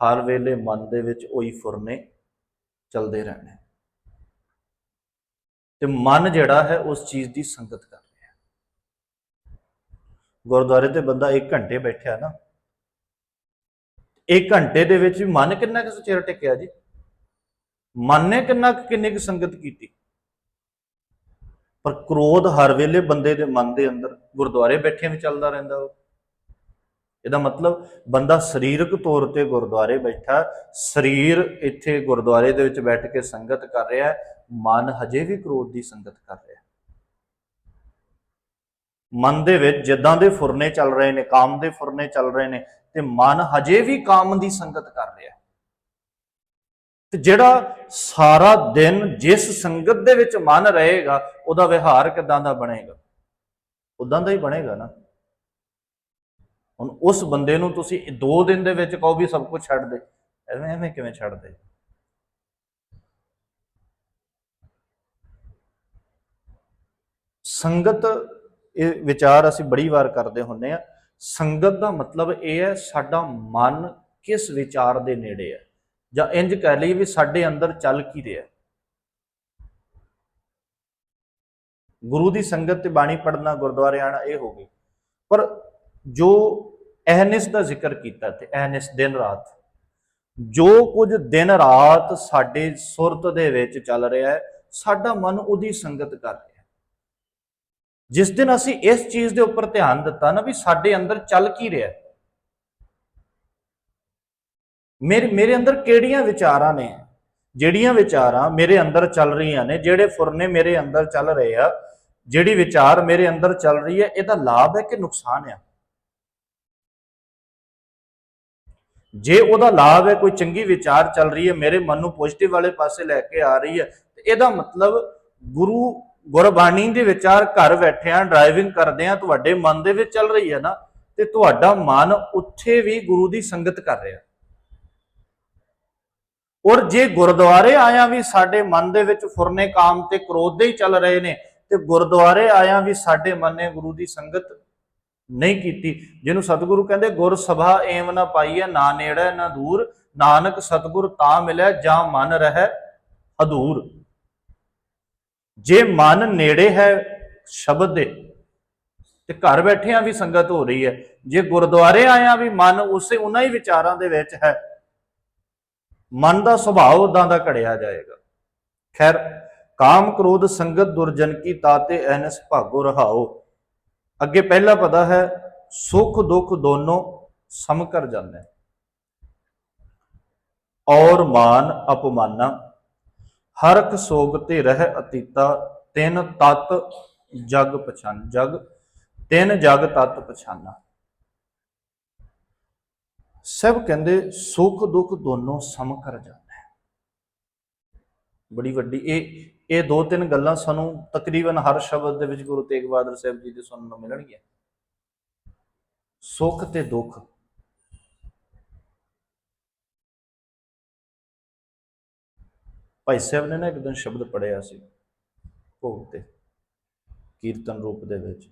ਹਰ ਵੇਲੇ ਮਨ ਦੇ ਵਿੱਚ ਉਹੀ ਫੁਰਨੇ ਚੱਲਦੇ ਰਹਿਣੇ। ਤੇ ਮਨ ਜਿਹੜਾ ਹੈ ਉਸ ਚੀਜ਼ ਦੀ ਸੰਗਤ ਕਰ ਰਿਹਾ ਗੁਰਦੁਆਰੇ ਤੇ ਬੰਦਾ 1 ਘੰਟੇ ਬੈਠਿਆ ਨਾ 1 ਘੰਟੇ ਦੇ ਵਿੱਚ ਮਨ ਕਿੰਨਾ ਕੁ ਚਿਰ ਟਿਕਿਆ ਜੀ? ਮਨ ਨੇ ਕਿੰਨਾ ਕੁ- ਕਿੰਨੀ ਕੁ ਸੰਗਤ ਕੀਤੀ? ਪਰ ਕ੍ਰੋਧ ਹਰ ਵੇਲੇ ਬੰਦੇ ਦੇ ਮਨ ਦੇ ਅੰਦਰ, ਗੁਰਦੁਆਰੇ ਬੈਠਿਆਂ ਵੀ ਚੱਲਦਾ ਰਹਿੰਦਾ ਉਹ। ਇਹਦਾ ਮਤਲਬ ਬੰਦਾ ਸਰੀਰਕ ਤੌਰ ਤੇ ਗੁਰਦੁਆਰੇ ਬੈਠਾ, ਸਰੀਰ ਇੱਥੇ ਗੁਰਦੁਆਰੇ ਦੇ ਵਿੱਚ ਬੈਠ ਕੇ ਸੰਗਤ ਕਰ ਰਿਹਾ ਹੈ ਮਨ ਹਜੇ ਵੀ ਕ੍ਰੋਧ ਦੀ ਸੰਗਤ ਕਰ ਰਿਹਾ ਮਨ ਦੇ ਵਿੱਚ ਜਿੱਦਾਂ ਦੇ ਫੁਰਨੇ ਚੱਲ ਰਹੇ ਨੇ, ਕਾਮ ਦੇ ਫੁਰਨੇ ਚੱਲ ਰਹੇ ਨੇ, ਤੇ ਮਨ ਹਜੇ ਵੀ ਕਾਮ ਦੀ ਸੰਗਤ ਕਰ ਰਿਹਾ ਤੇ ਜਿਹੜਾ ਸਾਰਾ ਦਿਨ ਜਿਸ ਸੰਗਤ ਦੇ ਵਿੱਚ ਮਨ ਰਹੇਗਾ, ਉਹਦਾ ਵਿਹਾਰ ਕਿਦਾਂ ਦਾ ਬਣੇਗਾ? ਉਦਾਂ ਦਾ ਹੀ ਬਣੇਗਾ ਨਾ। ਹੁਣ ਉਸ ਬੰਦੇ ਨੂੰ ਤੁਸੀਂ ਦੋ ਦਿਨ ਦੇ ਵਿੱਚ ਕਹੋ ਵੀ ਸਭ ਕੁਝ ਛੱਡ ਦੇ। ਐਵੇਂ ਐਵੇਂ ਕਿਵੇਂ ਛੱਡ ਦੇ? ਸੰਗਤ, ਇਹ ਵਿਚਾਰ ਅਸੀਂ ਬੜੀ ਵਾਰ ਕਰਦੇ ਹੁੰਨੇ ਆ ਸੰਗਤ ਦਾ ਮਤਲਬ ਇਹ ਹੈ, ਸਾਡਾ ਮਨ ਕਿਸ ਵਿਚਾਰ ਦੇ ਨੇੜੇ ਹੈ? ਜਾਂ ਇੰਜ ਕਹਿ ਲਈ ਵੀ ਸਾਡੇ ਅੰਦਰ ਚੱਲ ਕੀ ਰਿਹਾ ਗੁਰੂ ਦੀ ਸੰਗਤ ਤੇ ਬਾਣੀ ਪੜਨਾ ਗੁਰਦੁਆਰੇ ਆਣਾ ਇਹ ਹੋ ਗਈ। ਪਰ ਜੋ ਅਹਨਿਸ ਦਾ ਜ਼ਿਕਰ ਕੀਤਾ ਤੇ ਅਹਨਿਸ ਦਿਨ ਰਾਤ, ਜੋ ਕੁਝ ਦਿਨ ਰਾਤ ਸਾਡੇ ਸੁਰਤ ਦੇ ਵਿੱਚ ਚੱਲ ਰਿਹਾ ਹੈ, ਸਾਡਾ ਮਨ ਉਹਦੀ ਸੰਗਤ ਕਰ ਰਿਹਾ ਜਿਸ ਦਿਨ ਅਸੀਂ ਇਸ ਚੀਜ਼ ਦੇ ਉੱਪਰ ਧਿਆਨ ਦਿੱਤਾ ਨਾ ਵੀ ਸਾਡੇ ਅੰਦਰ ਚੱਲ ਕੀ ਰਿਹਾ ਮੇਰੇ ਮੇਰੇ ਅੰਦਰ ਕਿਹੜੀਆਂ ਵਿਚਾਰਾਂ ਨੇ? ਜਿਹੜੀਆਂ ਵਿਚਾਰਾਂ ਮੇਰੇ ਅੰਦਰ ਚੱਲ ਰਹੀਆਂ ਨੇ, ਜਿਹੜੇ ਫੁਰਨੇ ਮੇਰੇ ਅੰਦਰ ਚੱਲ ਰਹੇ ਆ, ਜਿਹੜੀ ਵਿਚਾਰ ਮੇਰੇ ਅੰਦਰ ਚੱਲ ਰਹੀ ਹੈ, ਇਹਦਾ ਲਾਭ ਹੈ ਕਿ ਨੁਕਸਾਨ ਹੈ ਜੇ ਉਹਦਾ ਲਾਭ ਹੈ, ਕੋਈ ਚੰਗੀ ਵਿਚਾਰ ਚੱਲ ਰਹੀ ਹੈ, ਮੇਰੇ ਮਨ ਨੂੰ ਪੋਜ਼ਿਟਿਵ ਵਾਲੇ ਪਾਸੇ ਲੈ ਕੇ ਆ ਰਹੀ ਹੈ, ਤੇ ਇਹਦਾ ਮਤਲਬ ਗੁਰੂ ਗੁਰਬਾਣੀ ਦੇ ਵਿਚਾਰ ਘਰ ਬੈਠਿਆਂ ਡਰਾਈਵਿੰਗ ਕਰਦੇ ਕਰਦਿਆਂ ਤੁਹਾਡੇ ਮਨ ਦੇ ਵਿੱਚ ਚੱਲ ਰਹੀ ਹੈ ਨਾ, ਤੇ ਤੁਹਾਡਾ ਮਨ ਉੱਥੇ ਵੀ ਗੁਰੂ ਦੀ ਸੰਗਤ ਕਰ ਰਿਹਾ। ਔਰ ਜੇ ਗੁਰਦੁਆਰੇ ਆਇਆ ਵੀ ਸਾਡੇ ਮਨ ਦੇ ਵਿੱਚ ਫੁਰਨੇ ਕਾਮ ਤੇ ਕ੍ਰੋਧ ਦੇ ਹੀ ਚੱਲ ਰਹੇ ਨੇ, ਤੇ ਗੁਰਦੁਆਰੇ ਆਇਆ ਵੀ ਸਾਡੇ ਮਨ ਨੇ ਗੁਰੂ ਦੀ ਸੰਗਤ ਨਹੀਂ ਕੀਤੀ, ਜਿਹਨੂੰ ਸਤਿਗੁਰੂ ਕਹਿੰਦੇ ਗੁਰ ਸਭਾ ਏਮ ਨਾ ਪਾਈਐ, ਨਾ ਨੇੜੇ ਨਾ ਦੂਰ, ਨਾਨਕ ਸਤਿਗੁਰ ਤਾਂ ਮਿਲਿਆ ਜਾਂ ਮਨ ਰਹਿ ਅਧੂਰ। ਜੇ ਮਨ ਨੇੜੇ ਹੈ ਸ਼ਬਦ ਦੇ, ਤੇ ਘਰ ਬੈਠਿਆਂ ਵੀ ਸੰਗਤ ਹੋ ਰਹੀ ਹੈ। ਜੇ ਗੁਰਦੁਆਰੇ ਆਇਆ ਵੀ ਮਨ ਉਸੇ ਉਹਨਾਂ ਹੀ ਵਿਚਾਰਾਂ ਦੇ ਵਿੱਚ ਹੈ, ਮਨ ਦਾ ਸੁਭਾਅ ਉਦਾਂ ਦਾ ਘੜਿਆ ਜਾਏਗਾ। ਖੈਰ, ਕਾਮ ਕ੍ਰੋਧ ਸੰਗਤ ਦੁਰਜਨ ਕੀ ਤਾਤੇ ਐਨਸ ਭਾਗੋ ਰਹਾਓ। ਅੱਗੇ ਪਹਿਲਾ ਪਤਾ ਹੈ, ਸੁਖ ਦੁੱਖ ਦੋਨੋਂ ਸਮ ਕਰ ਜਾਂਦੇ। ਹਨ। ਔਰ ਮਾਨ ਅਪਮਾਨਾ ਹਰਕ ਸੋਗ ਤੇ ਰਹਿ ਅਤੀਤਾ, ਤਿੰਨ ਤਤ ਜਗ ਪਛਾਨ, ਜਗ, ਤਿੰਨ ਜਗ ਤਤ ਪਛਾਨਾ। ਸਭ ਕਹਿੰਦੇ ਸੁਖ ਦੁੱਖ ਦੋਨੋਂ ਸਮ ਕਰ ਜਾਂਦਾ ਹੈ ਬੜੀ ਵੱਡੀ ਇਹ ਇਹ ਦੋ ਤਿੰਨ ਗੱਲਾਂ ਸਾਨੂੰ ਤਕਰੀਬਨ ਹਰ ਸ਼ਬਦ ਦੇ ਵਿੱਚ ਗੁਰੂ ਤੇਗ ਬਹਾਦਰ ਸਾਹਿਬ ਜੀ ਦੇ ਸੁਣਨ ਨੂੰ ਮਿਲਣਗੀਆਂ। ਸੁੱਖ ਤੇ ਦੁੱਖ ਭਾਈ ਸਾਹਿਬ ਨੇ ਨਾ ਇੱਕ ਦਿਨ ਸ਼ਬਦ ਪੜਿਆ ਸੀ ਭੋਗ ਤੇ, ਕੀਰਤਨ ਰੂਪ ਦੇ ਵਿੱਚ।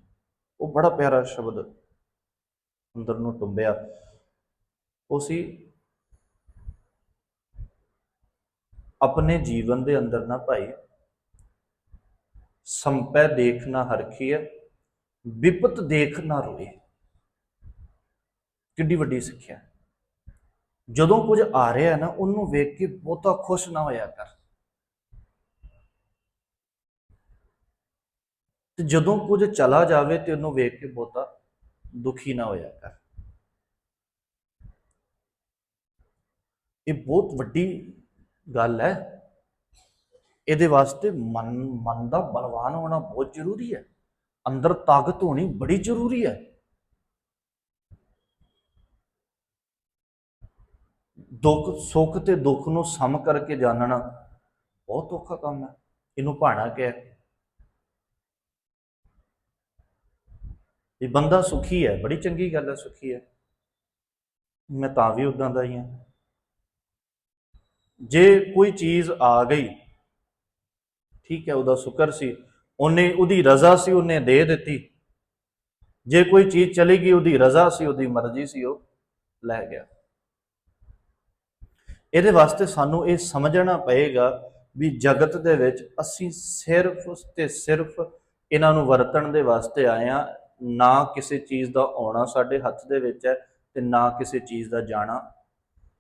ਉਹ ਬੜਾ ਪਿਆਰਾ ਸ਼ਬਦ ਅੰਦਰ ਨੂੰ ਟੁੰਬਿਆ। ਉਹ ਸੀ, ਆਪਣੇ ਜੀਵਨ ਦੇ ਅੰਦਰ ਨਾ ਭਾਈ, ਸੰਪੈ ਦੇਖ ਨਾ ਹਰਖੀਐ, ਵਿਪਤ ਦੇਖ ਨਾ ਰੋਏ। ਕਿੱਡੀ ਵੱਡੀ ਸਿੱਖਿਆ। ਜਦੋਂ ਕੁਝ ਆ ਰਿਹਾ ਨਾ, ਉਹਨੂੰ ਵੇਖ ਕੇ ਬਹੁਤਾ ਖੁਸ਼ ਨਾ ਹੋਇਆ ਕਰ। ਤੇ ਜਦੋਂ ਕੁਝ ਚਲਾ ਜਾਵੇ ਤੇ ਉਹਨੂੰ ਵੇਖ ਕੇ ਬਹੁਤਾ ਦੁਖੀ ਨਾ ਹੋਇਆ ਕਰ। ਇਹ ਬਹੁਤ ਵੱਡੀ ਗੱਲ ਹੈ। ਇਹਦੇ ਵਾਸਤੇ ਮਨ ਮਨ ਦਾ ਬਲਵਾਨ ਹੋਣਾ ਬਹੁਤ ਜ਼ਰੂਰੀ ਹੈ। ਅੰਦਰ ਤਾਕਤ ਹੋਣੀ ਬੜੀ ਜ਼ਰੂਰੀ ਹੈ। ਦੁੱਖ, ਸੁੱਖ ਤੇ ਦੁੱਖ ਨੂੰ ਸਮ ਕਰਕੇ ਜਾਣਨਾ ਬਹੁਤ ਔਖਾ ਕੰਮ ਹੈ। ਇਹਨੂੰ ਭਾਣਾ ਕਿਹਾ ਵੀ ਬੰਦਾ ਸੁਖੀ ਹੈ, ਬੜੀ ਚੰਗੀ ਗੱਲ ਹੈ, ਸੁਖੀ ਹੈ। ਮੈਂ ਤਾਂ ਵੀ ਉਦਾਂ ਦਾ ਹੀ ਹਾਂ। ਜੇ ਕੋਈ ਚੀਜ਼ ਆ ਗਈ, ਠੀਕ ਹੈ, ਉਹਦਾ ਸ਼ੁਕਰ ਸੀ, ਉਹਨੇ, ਉਹਦੀ ਰਜ਼ਾ ਸੀ, ਉਹਨੇ ਦੇ ਦਿੱਤੀ। ਜੇ ਕੋਈ ਚੀਜ਼ ਚਲੀ ਗਈ, ਉਹਦੀ ਰਜ਼ਾ ਸੀ, ਉਹਦੀ ਮਰਜ਼ੀ ਸੀ, ਉਹ ਲੈ ਗਿਆ। ਇਹਦੇ ਵਾਸਤੇ ਸਾਨੂੰ ਇਹ ਸਮਝਣਾ ਪਏਗਾ ਵੀ ਜਗਤ ਦੇ ਵਿੱਚ ਅਸੀਂ ਸਿਰਫ ਤੇ ਸਿਰਫ ਇਹਨਾਂ ਨੂੰ ਵਰਤਣ ਦੇ ਵਾਸਤੇ ਆਏ ਆ ਨਾ ਕਿਸੇ ਚੀਜ਼ ਦਾ ਆਉਣਾ ਸਾਡੇ ਹੱਥ ਦੇ ਵਿੱਚ ਹੈ ਤੇ ਨਾ ਕਿਸੇ ਚੀਜ਼ ਦਾ ਜਾਣਾ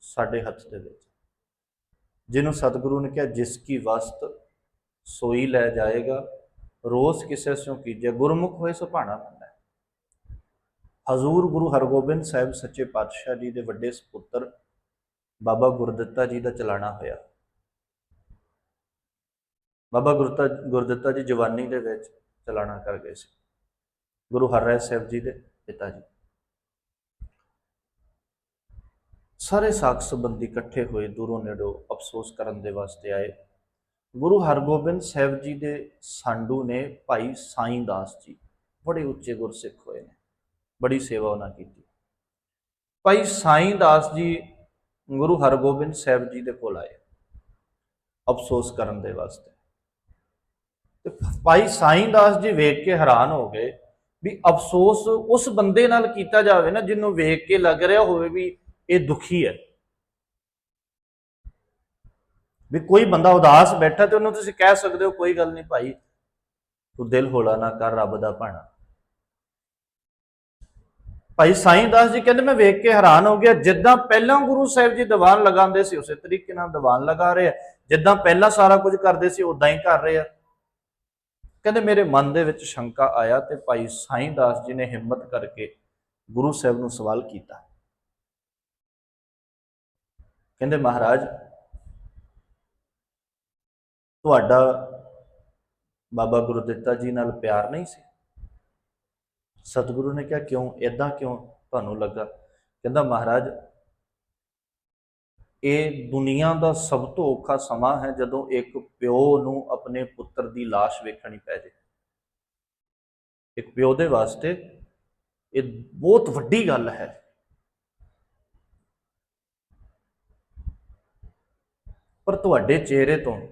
ਸਾਡੇ ਹੱਥ ਦੇ ਵਿੱਚ ਜਿਹਨੂੰ ਸਤਿਗੁਰੂ ਨੇ ਕਿਹਾ, ਜਿਸ ਕੀ ਵਸਤ ਸੋਈ ਲੈ ਜਾਏਗਾ ਰੋਸ ਕਿਸੇ ਸਿਓ ਕੀਜੇ, ਗੁਰਮੁਖ ਹੋਏ ਸੋ ਭਾਣਾ ਮੰਨੈ। ਹਜ਼ੂਰ ਗੁਰੂ ਹਰਗੋਬਿੰਦ ਸਾਹਿਬ ਸੱਚੇ ਪਾਤਸ਼ਾਹ ਜੀ ਦੇ ਵੱਡੇ ਸੁਪੁੱਤਰ ਬਾਬਾ ਗੁਰਦਿੱਤਾ ਜੀ ਦਾ ਚਲਾਣਾ ਹੋਇਆ। ਬਾਬਾ ਗੁਰਤਾ, ਗੁਰਦਿੱਤਾ ਜੀ ਜਵਾਨੀ ਦੇ ਵਿੱਚ ਚਲਾਣਾ ਕਰ ਗਏ ਸੀ। ਗੁਰੂ ਹਰਰਾਏ ਸਾਹਿਬ ਜੀ ਦੇ ਪਿਤਾ ਜੀ। ਸਾਰੇ ਸਾਖ ਸੰਬੰਧੀ ਇਕੱਠੇ ਹੋਏ ਦੂਰੋਂ ਨੇੜੋਂ ਅਫਸੋਸ ਕਰਨ ਦੇ ਵਾਸਤੇ ਆਏ। ਗੁਰੂ ਹਰਗੋਬਿੰਦ ਸਾਹਿਬ ਜੀ ਦੇ ਸਾਂਡੂ ਨੇ ਭਾਈ ਸਾਈਂ ਦਾਸ ਜੀ ਬੜੇ ਉੱਚੇ ਗੁਰਸਿੱਖ ਹੋਏ ਨੇ, ਬੜੀ ਸੇਵਾ ਉਹਨਾਂ ਕੀਤੀ। ਭਾਈ ਸਾਈਂ ਦਾਸ ਜੀ ਗੁਰੂ ਹਰਗੋਬਿੰਦ ਸਾਹਿਬ ਜੀ ਦੇ ਕੋਲ ਆਏ, ਅਫਸੋਸ ਕਰਨ ਦੇ ਵਾਸਤੇ। ਤੇ ਭਾਈ ਸਾਈਂ ਦਾਸ ਜੀ ਵੇਖ ਕੇ ਹੈਰਾਨ ਹੋ ਗਏ ਵੀ ਅਫਸੋਸ ਉਸ ਬੰਦੇ ਨਾਲ ਕੀਤਾ ਜਾਵੇ ਨਾ ਜਿਹਨੂੰ ਵੇਖ ਕੇ ਲੱਗ ਰਿਹਾ ਹੋਵੇ ਵੀ ਇਹ ਦੁਖੀ ਹੈ। ਵੀ ਕੋਈ ਬੰਦਾ ਉਦਾਸ ਬੈਠਾ ਤੇ ਉਹਨੂੰ ਤੁਸੀਂ ਕਹਿ ਸਕਦੇ ਹੋ, ਕੋਈ ਗੱਲ ਨਹੀਂ ਭਾਈ, ਤੂੰ ਦਿਲ ਹੋਲਾ ਨਾ ਕਰ, ਰੱਬ ਦਾ ਭਾਣਾ। ਭਾਈ ਸਾਈਂ ਦਾਸ ਜੀ ਕਹਿੰਦੇ, ਮੈਂ ਵੇਖ ਕੇ ਹੈਰਾਨ ਹੋ ਗਿਆ, ਜਿੱਦਾਂ ਪਹਿਲਾਂ ਗੁਰੂ ਸਾਹਿਬ ਜੀ ਦੀਵਾਨ ਲਗਾਉਂਦੇ ਸੀ, ਉਸੇ ਤਰੀਕੇ ਨਾਲ ਦੀਵਾਨ ਲਗਾ ਰਹੇ ਆ। ਜਿੱਦਾਂ ਪਹਿਲਾਂ ਸਾਰਾ ਕੁਝ ਕਰਦੇ ਸੀ ਉਦਾਂ ਹੀ ਕਰ ਰਹੇ ਆ। ਕਹਿੰਦੇ ਮੇਰੇ ਮਨ ਦੇ ਵਿੱਚ ਸ਼ੰਕਾ ਆਇਆ ਤੇ ਭਾਈ ਸਾਈਂ ਦਾਸ ਜੀ ਨੇ ਹਿੰਮਤ ਕਰਕੇ ਗੁਰੂ ਸਾਹਿਬ ਨੂੰ ਸਵਾਲ ਕੀਤਾ। ਕਹਿੰਦੇ ਮਹਾਰਾਜ, ਤੁਹਾਡਾ ਬਾਬਾ ਗੁਰਦਿੱਤਾ ਜੀ ਨਾਲ ਪਿਆਰ ਨਹੀਂ ਸੀ? ਸਤਿਗੁਰੂ ਨੇ ਕਿਹਾ, ਕਿਉਂ? ਇਦਾਂ ਕਿਉਂ ਤੁਹਾਨੂੰ ਲੱਗਾ? ਕਹਿੰਦਾ ਮਹਾਰਾਜ ਇਹ ਦੁਨੀਆ ਦਾ ਸਭ ਤੋਂ ਔਖਾ ਸਮਾਂ ਹੈ ਜਦੋਂ ਇੱਕ ਪਿਓ ਨੂੰ ਆਪਣੇ ਪੁੱਤਰ ਦੀ লাশ ਵੇਖਣੀ ਪੈ ਜੇ। ਇੱਕ ਪਿਓ ਦੇ ਵਾਸਤੇ ਇਹ ਬਹੁਤ ਵੱਡੀ ਗੱਲ ਹੈ। ਪਰ ਤੁਹਾਡੇ ਚਿਹਰੇ ਤੋਂ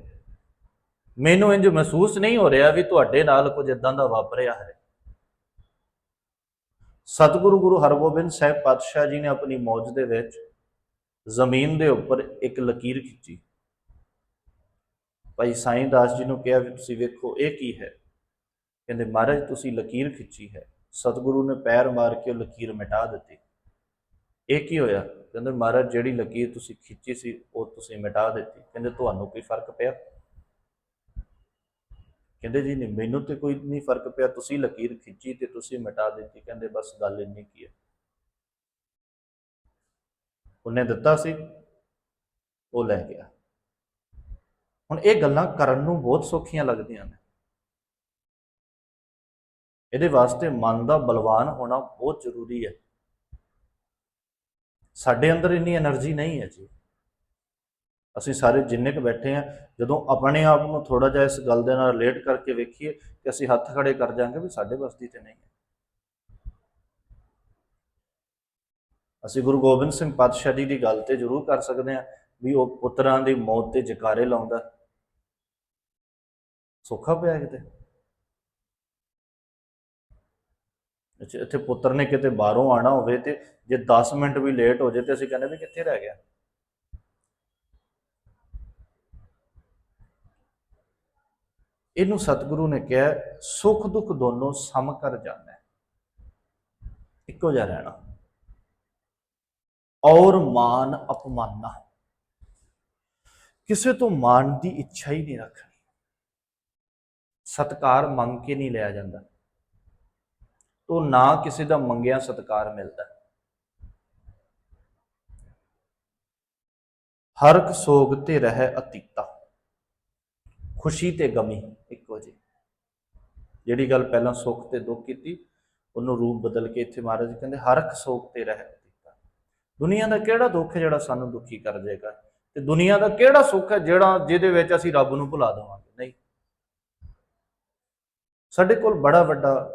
ਮੈਨੂੰ ਇੰਜ ਮਹਿਸੂਸ ਨਹੀਂ ਹੋ ਰਿਹਾ ਵੀ ਤੁਹਾਡੇ ਨਾਲ ਕੁਝ ਇਦਾਂ ਦਾ ਵਾਪਰਿਆ ਹੈ। ਸਤਿਗੁਰੂ ਗੁਰੂ ਹਰਗੋਬਿੰਦ ਸਾਹਿਬ ਪਾਤਸ਼ਾਹ ਜੀ ਨੇ ਆਪਣੀ ਮੌਜ ਦੇ ਵਿੱਚ ਜ਼ਮੀਨ ਦੇ ਉੱਪਰ ਇੱਕ ਲਕੀਰ ਖਿੱਚੀ। ਭਾਈ ਸਾਈਂ ਦਾਸ ਜੀ ਨੂੰ ਕਿਹਾ ਵੀ ਤੁਸੀਂ ਵੇਖੋ, ਇਹ ਕੀ ਹੈ? ਕਹਿੰਦੇ, ਮਹਾਰਾਜ, ਤੁਸੀਂ ਲਕੀਰ ਖਿੱਚੀ ਹੈ। ਸਤਿਗੁਰੂ ਨੇ ਪੈਰ ਮਾਰ ਕੇ ਉਹ ਲਕੀਰ ਮਿਟਾ ਦਿੱਤੀ। ਇਹ ਕੀ ਹੋਇਆ? ਕਹਿੰਦੇ, ਮਹਾਰਾਜ, ਜਿਹੜੀ ਲਕੀਰ ਤੁਸੀਂ ਖਿੱਚੀ ਸੀ, ਉਹ ਤੁਸੀਂ ਮਿਟਾ ਦਿੱਤੀ। ਕਹਿੰਦੇ, ਤੁਹਾਨੂੰ ਕੋਈ ਫ਼ਰਕ ਪਿਆ? ਕਹਿੰਦੇ, ਜੀ, ਨਹੀਂ, ਮੈਨੂੰ ਤੇ ਕੋਈ ਨਹੀਂ ਫ਼ਰਕ ਪਿਆ। ਤੁਸੀਂ ਲਕੀਰ ਖਿੱਚੀ ਤੇ ਤੁਸੀਂ ਮਿਟਾ ਦਿੱਤੀ। ਕਹਿੰਦੇ, ਬਸ ਗੱਲ ਇੰਨੀ ਕੀ ਹੈ? ਉਹਨੇ ਦਿੱਤਾ ਸੀ, ਉਹ ਲੈ ਗਿਆ। ਹੁਣ ਇਹ ਗੱਲਾਂ ਕਰਨ ਨੂੰ ਬਹੁਤ ਸੌਖੀਆਂ ਲੱਗਦੀਆਂ ਨੇ। ਇਹਦੇ ਵਾਸਤੇ ਮਨ ਦਾ ਬਲਵਾਨ ਹੋਣਾ ਬਹੁਤ ਜ਼ਰੂਰੀ ਹੈ। ਸਾਡੇ ਅੰਦਰ ਇੰਨੀ એનર્ਜੀ ਨਹੀਂ ਹੈ ਜੀ। ਅਸੀਂ ਸਾਰੇ ਜਿੰਨੇ ਕੁ ਬੈਠੇ ਆ ਜਦੋਂ ਆਪਣੇ ਆਪ ਨੂੰ ਥੋੜਾ ਜਿਹਾ ਇਸ ਗੱਲ ਦੇ ਨਾਲ ਰਿਲੇਟ ਕਰਕੇ ਵੇਖੀਏ ਕਿ ਅਸੀਂ ਹੱਥ ਖੜੇ ਕਰ ਜਾਾਂਗੇ ਵੀ ਸਾਡੇ ਬਸਤੀ ਤੇ ਨਹੀਂ ਹੈ। ਅਸੀਂ ਗੁਰੂ ਗੋਬਿੰਦ ਸਿੰਘ ਪਾਤਸ਼ਾਹ ਜੀ ਦੀ ਗੱਲ ਤੇ ਜ਼ਰੂਰ ਕਰ ਸਕਦੇ ਹਾਂ ਵੀ ਉਹ ਪੁੱਤਰਾਂ ਦੀ ਮੌਤ ਤੇ ਜਕਾਰੇ ਲਾਉਂਦਾ ਸੌਖਾ ਪਿਆ ਕਿਤੇ? ਅੱਛਾ, ਇੱਥੇ ਪੁੱਤਰ ਨੇ ਕਿਤੇ ਬਾਹਰੋਂ ਆਣਾ ਹੋਵੇ ਤੇ ਜੇ 10 ਮਿੰਟ ਵੀ ਲੇਟ ਹੋ ਜੇ ਤੇ ਅਸੀਂ ਕਹਿੰਦੇ ਵੀ ਕਿੱਥੇ ਰਹਿ ਗਿਆ? ਇਹਨੂੰ ਸਤਿਗੁਰੂ ਨੇ ਕਿਹਾ ਸੁਖ ਦੁੱਖ ਦੋਨੋਂ ਸਮ ਕਰ ਜਾਣਾ ਇੱਕੋ ਜਿਹਾ ਰਹਿਣਾ। ਔਰ ਮਾਨ ਅਪਮਾਨਾ ਕਿਸੇ ਤੋਂ ਮਾਨ ਦੀ ਇੱਛਾ ਹੀ ਨਹੀਂ ਰੱਖਣੀ। ਸਤਕਾਰ ਮੰਗ ਕੇ ਨਹੀਂ ਲਿਆ ਜਾਂਦਾ। ਤੋਂ ਨਾ ਕਿਸੇ ਦਾ ਮੰਗਿਆ ਸਤਕਾਰ ਮਿਲਦਾ। ਹਰਕ ਸੋਗ ਤੇ ਰਹਿ ਅਤੀਤਾ। ਖੁਸ਼ੀ ਤੇ ਗਮੀ ਇੱਕੋ ਜੀ ਜਿਹੜੀ ਗੱਲ ਪਹਿਲਾਂ ਸੁੱਖ ਤੇ ਦੁੱਖ ਕੀਤੀ, ਉਹਨੂੰ ਰੂਪ ਬਦਲ ਕੇ ਇੱਥੇ ਮਹਾਰਾਜ ਕਹਿੰਦੇ ਹਰਕ ਸੋਗ ਤੇ ਰਹਿ। ਦੁਨੀਆ ਦਾ ਕਿਹੜਾ ਦੁੱਖ ਹੈ ਜਿਹੜਾ ਸਾਨੂੰ ਦੁਖੀ ਕਰ ਜਾਏਗਾ? ਤੇ ਦੁਨੀਆ ਦਾ ਕਿਹੜਾ ਸੁੱਖ ਹੈ ਜਿਹੜਾ ਜਿਹਦੇ ਵਿੱਚ ਅਸੀਂ ਰੱਬ ਨੂੰ ਭੁਲਾ ਦੇਵਾਂਗੇ? ਨਹੀਂ। ਸਾਡੇ ਕੋਲ ਬੜਾ ਵੱਡਾ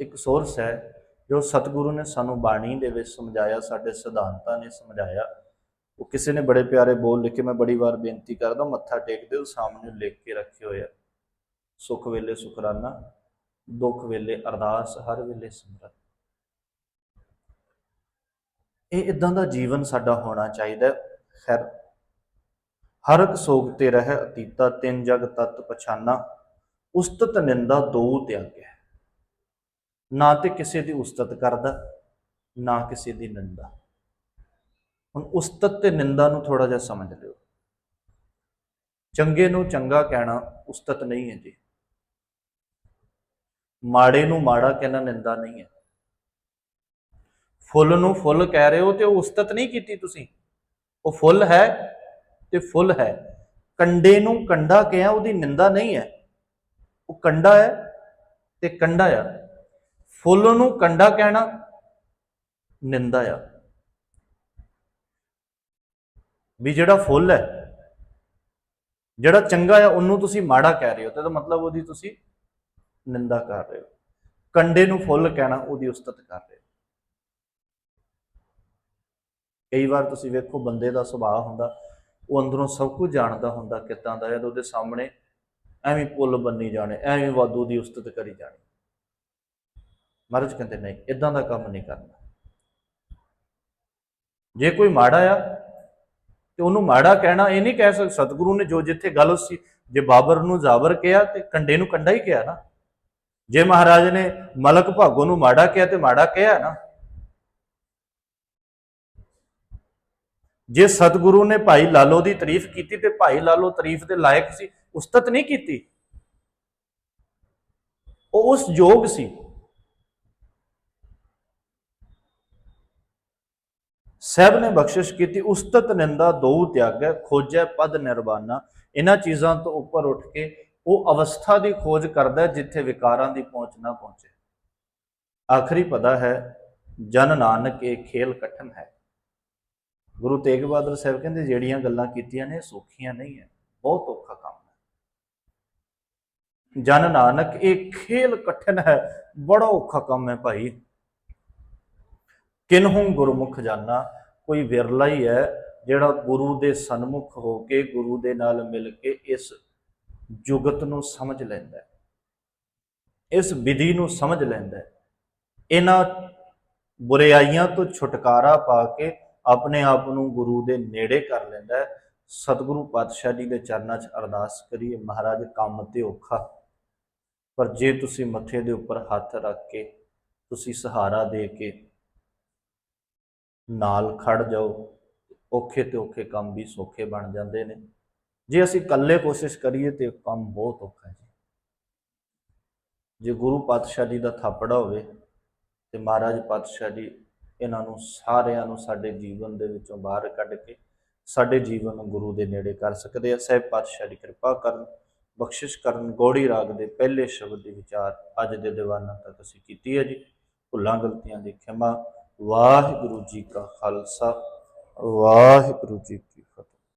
ਇੱਕ ਸੋਰਸ ਹੈ, ਜੋ ਸਤਿਗੁਰੂ ਨੇ ਸਾਨੂੰ ਬਾਣੀ ਦੇ ਵਿੱਚ ਸਮਝਾਇਆ, ਸਾਡੇ ਸਿਧਾਂਤਾਂ ਨੇ ਸਮਝਾਇਆ। ਉਹ ਕਿਸੇ ਨੇ ਬੜੇ ਪਿਆਰੇ ਬੋਲ ਲਿਖੇ, ਮੈਂ ਬੜੀ ਵਾਰ ਬੇਨਤੀ ਕਰਦਾ, ਮੱਥਾ ਟੇਕਦੇ ਉਹ ਸਾਹਮਣੇ ਲਿਖ ਕੇ ਰੱਖੇ ਹੋਏ ਆ ਸੁਖ ਵੇਲੇ ਸੁਖਰਾਨਾ, ਦੁੱਖ ਵੇਲੇ ਅਰਦਾਸ, ਹਰ ਵੇਲੇ ਸਿਮਰਨ। ਇਹ ਇਦਾਂ ਦਾ ਜੀਵਨ ਸਾਡਾ ਹੋਣਾ ਚਾਹੀਦਾ ਖੈਰ, ਹਰ ਇੱਕ ਸੋਗ ਤੇ ਰਹਿ ਅਤੀਤਾ, ਤਿੰਨ ਜਗ ਤਤ ਪਛਾਨਾ, ਉਸਤਤ ਨਿੰਦਾ ਦੋ ਤਿਆਗਿਆ ਨਾ ਤੇ ਕਿਸੇ ਦੀ ਉਸਤਤ ਕਰਦਾ, ਨਾ ਕਿਸੇ ਦੀ ਨਿੰਦਾ। ਹੁਣ ਉਸਤਤ ਤੇ ਨਿੰਦਾ ਨੂੰ ਥੋੜਾ ਜਿਹਾ ਸਮਝ ਲਿਓ। ਚੰਗੇ ਨੂੰ ਚੰਗਾ ਕਹਿਣਾ ਉਸਤਤ ਨਹੀਂ ਹੈ ਜੀ। ਮਾੜੇ ਨੂੰ ਮਾੜਾ ਕਹਿਣਾ ਨਿੰਦਾ ਨਹੀਂ ਹੈ। ਫੁੱਲ ਨੂੰ ਫੁੱਲ ਕਹਿ ਰਹੇ ਹੋ ਤੇ ਉਹ ਉਸਤਤ ਨਹੀਂ ਕੀਤੀ ਤੁਸੀਂ। ਉਹ ਫੁੱਲ ਹੈ ਤੇ ਫੁੱਲ ਹੈ। ਕੰਡੇ ਨੂੰ ਕੰਡਾ ਕਿਹਾ, ਉਹਦੀ ਨਿੰਦਾ ਨਹੀਂ ਹੈ। ਉਹ ਕੰਡਾ ਹੈ ਤੇ ਕੰਡਾ ਆ। ਫੁੱਲ ਨੂੰ ਕੰਡਾ ਕਹਿਣਾ ਨਿੰਦਾ ਆ। ਵੀ ਜਿਹੜਾ ਫੁੱਲ ਹੈ, ਜਿਹੜਾ ਚੰਗਾ ਆ, ਉਹਨੂੰ ਤੁਸੀਂ ਮਾੜਾ ਕਹਿ ਰਹੇ ਹੋ ਤੇ ਮਤਲਬ ਉਹਦੀ ਤੁਸੀਂ ਨਿੰਦਾ ਕਰ ਰਹੇ ਹੋ। ਕੰਡੇ ਨੂੰ ਫੁੱਲ ਕਹਿਣਾ, ਉਹਦੀ ਉਸਤਤ ਕਰ ਰਹੇ ਹੋ। ਕਈ ਵਾਰ ਤੁਸੀਂ ਵੇਖੋ ਬੰਦੇ ਦਾ ਸੁਭਾਅ ਹੁੰਦਾ, ਉਹ ਅੰਦਰੋਂ ਸਭ ਕੁਝ ਜਾਣਦਾ ਹੁੰਦਾ ਕਿੱਦਾਂ ਦਾ ਜਦ ਉਹਦੇ ਸਾਹਮਣੇ ਐਵੇਂ ਪੁੱਲ ਬੰਨੀ ਜਾਣੇ, ਐਵੇਂ ਵਾਧੂ ਦੀ ਉਸਤਤ ਕਰੀ ਜਾਣੀ। ਮਹਾਰਾਜ ਕਹਿੰਦੇ, ਨਹੀਂ ਇਦਾਂ ਦਾ ਕੰਮ ਨਹੀਂ ਕਰਨਾ। ਜੇ ਕੋਈ ਮਾੜਾ ਆ ਤੇ ਉਹਨੂੰ ਮਾੜਾ ਕਹਿਣਾ, ਇਹ ਨਹੀਂ ਕਹਿ ਸਕ, ਸਤਿਗੁਰੂ ਨੇ ਜੋ ਜਿੱਥੇ ਗੱਲ ਸੀ, ਜੇ ਬਾਬਰ ਨੂੰ ਜ਼ਾਬਰ ਕਿਹਾ ਤੇ ਕੰਡੇ ਨੂੰ ਕੰਡਾ ਹੀ ਕਿਹਾ ਨਾ। ਜੇ ਮਹਾਰਾਜ ਨੇ ਮਲਕ ਭਾਗੋ ਨੂੰ ਮਾੜਾ ਕਿਹਾ ਤੇ ਮਾੜਾ ਕਿਹਾ ਨਾ। ਜੇ ਸਤਿਗੁਰੂ ਨੇ ਭਾਈ ਲਾਲੋ ਦੀ ਤਾਰੀਫ ਕੀਤੀ ਤੇ ਭਾਈ ਲਾਲੋ ਤਾਰੀਫ ਦੇ ਲਾਇਕ ਸੀ, ਉਸਤਤ ਨਹੀਂ ਕੀਤੀ। ਉਹ ਉਸ ਯੋਗ ਸੀ। ਸਹਿਬ ਨੇ ਬਖਸ਼ਿਸ਼ ਕੀਤੀ, ਉਸਤਤ ਨਿੰਦਾ ਦੋ ਤਿਆਗੈ, ਖੋਜੈ ਪਦ ਨਿਰਵਾਣਾ ਇਹਨਾਂ ਚੀਜ਼ਾਂ ਤੋਂ ਉੱਪਰ ਉੱਠ ਕੇ ਉਹ ਅਵਸਥਾ ਦੀ ਖੋਜ ਕਰਦਾ ਜਿੱਥੇ ਵਿਕਾਰਾਂ ਦੀ ਪਹੁੰਚ ਨਾ ਪਹੁੰਚੇ। ਆਖਰੀ ਪਦਾ ਹੈ, ਜਨ ਨਾਨਕ ਇਹ ਖੇਲ ਕਠਨ ਹੈ। ਗੁਰੂ ਤੇਗ ਬਹਾਦਰ ਸਾਹਿਬ ਕਹਿੰਦੇ, ਜਿਹੜੀਆਂ ਗੱਲਾਂ ਕੀਤੀਆਂ ਨੇ, ਸੌਖੀਆਂ ਨਹੀਂ ਹੈ ਬਹੁਤ ਔਖਾ ਕੰਮ ਹੈ ਜਨ ਨਾਨਕ, ਇਹ ਖੇਲ ਕਠਿਨ ਹੈ। ਬੜਾ ਔਖਾ ਕੰਮ ਹੈ ਭਾਈ। ਕਿਨਹੂ ਗੁਰਮੁਖ ਜਾਣਾ ਕੋਈ ਵਿਰਲਾ ਹੀ ਹੈ ਜਿਹੜਾ ਗੁਰੂ ਦੇ ਸਨਮੁਖ ਹੋ ਕੇ ਗੁਰੂ ਦੇ ਨਾਲ ਮਿਲ ਕੇ ਇਸ ਜੁਗਤ ਨੂੰ ਸਮਝ ਲੈਂਦਾ ਇਸ ਵਿਧੀ ਨੂੰ ਸਮਝ ਲੈਂਦਾ ਇਹਨਾਂ ਬੁਰਾਈਆਂ ਤੋਂ ਛੁਟਕਾਰਾ ਪਾ ਕੇ ਆਪਣੇ ਆਪ ਨੂੰ ਗੁਰੂ ਦੇ ਨੇੜੇ ਕਰ ਲੈਂਦਾ ਹੈ। ਸਤਿਗੁਰੂ ਪਾਤਸ਼ਾਹ ਜੀ ਦੇ ਚਰਨਾਂ 'ਚ ਅਰਦਾਸ ਕਰੀਏ, ਮਹਾਰਾਜ ਕੰਮ ਤੇ ਔਖਾ। ਪਰ ਜੇ ਤੁਸੀਂ ਮੱਥੇ ਦੇ ਉੱਪਰ ਹੱਥ ਰੱਖ ਕੇ, ਤੁਸੀਂ ਸਹਾਰਾ ਦੇ ਕੇ ਨਾਲ ਖੜ ਜਾਓ, ਔਖੇ ਤੇ ਔਖੇ ਕੰਮ ਵੀ ਸੌਖੇ ਬਣ ਜਾਂਦੇ ਨੇ। ਜੇ ਅਸੀਂ ਇਕੱਲੇ ਕੋਸ਼ਿਸ਼ ਕਰੀਏ ਤੇ ਕੰਮ ਬਹੁਤ ਔਖਾ ਹੈ ਜੀ। ਜੇ ਗੁਰੂ ਪਾਤਸ਼ਾਹ ਜੀ ਦਾ ਥਾਪੜਾ ਹੋਵੇ ਤੇ ਮਹਾਰਾਜ ਪਾਤਸ਼ਾਹ ਜੀ ਇਹਨਾਂ ਨੂੰ ਸਾਰਿਆਂ ਨੂੰ ਸਾਡੇ ਜੀਵਨ ਦੇ ਵਿੱਚੋਂ ਬਾਹਰ ਕੱਢ ਕੇ ਸਾਡੇ ਜੀਵਨ ਨੂੰ ਗੁਰੂ ਦੇ ਨੇੜੇ ਕਰ ਸਕਦੇ ਆ। ਸਹਿਬ ਪਾਤਸ਼ਾਹ ਦੀ ਕਿਰਪਾ ਕਰਨ, ਬਖਸ਼ਿਸ਼ ਕਰਨ, ਗੋੜੀ ਰਾਗ ਦੇ ਪਹਿਲੇ ਸ਼ਬਦ ਦੇ ਵਿਚਾਰ ਅੱਜ ਦੇ ਦੀਵਾਨਾਂ ਤੱਕ ਅਸੀਂ ਕੀਤੀ ਹੈ ਜੀ। ਭੁੱਲਾਂ ਗਲਤੀਆਂ ਦੀ ਖਿਮਾ। ਵਾਹਿਗੁਰੂ ਜੀ ਕਾ ਖਾਲਸਾ, ਵਾਹਿਗੁਰੂ ਜੀ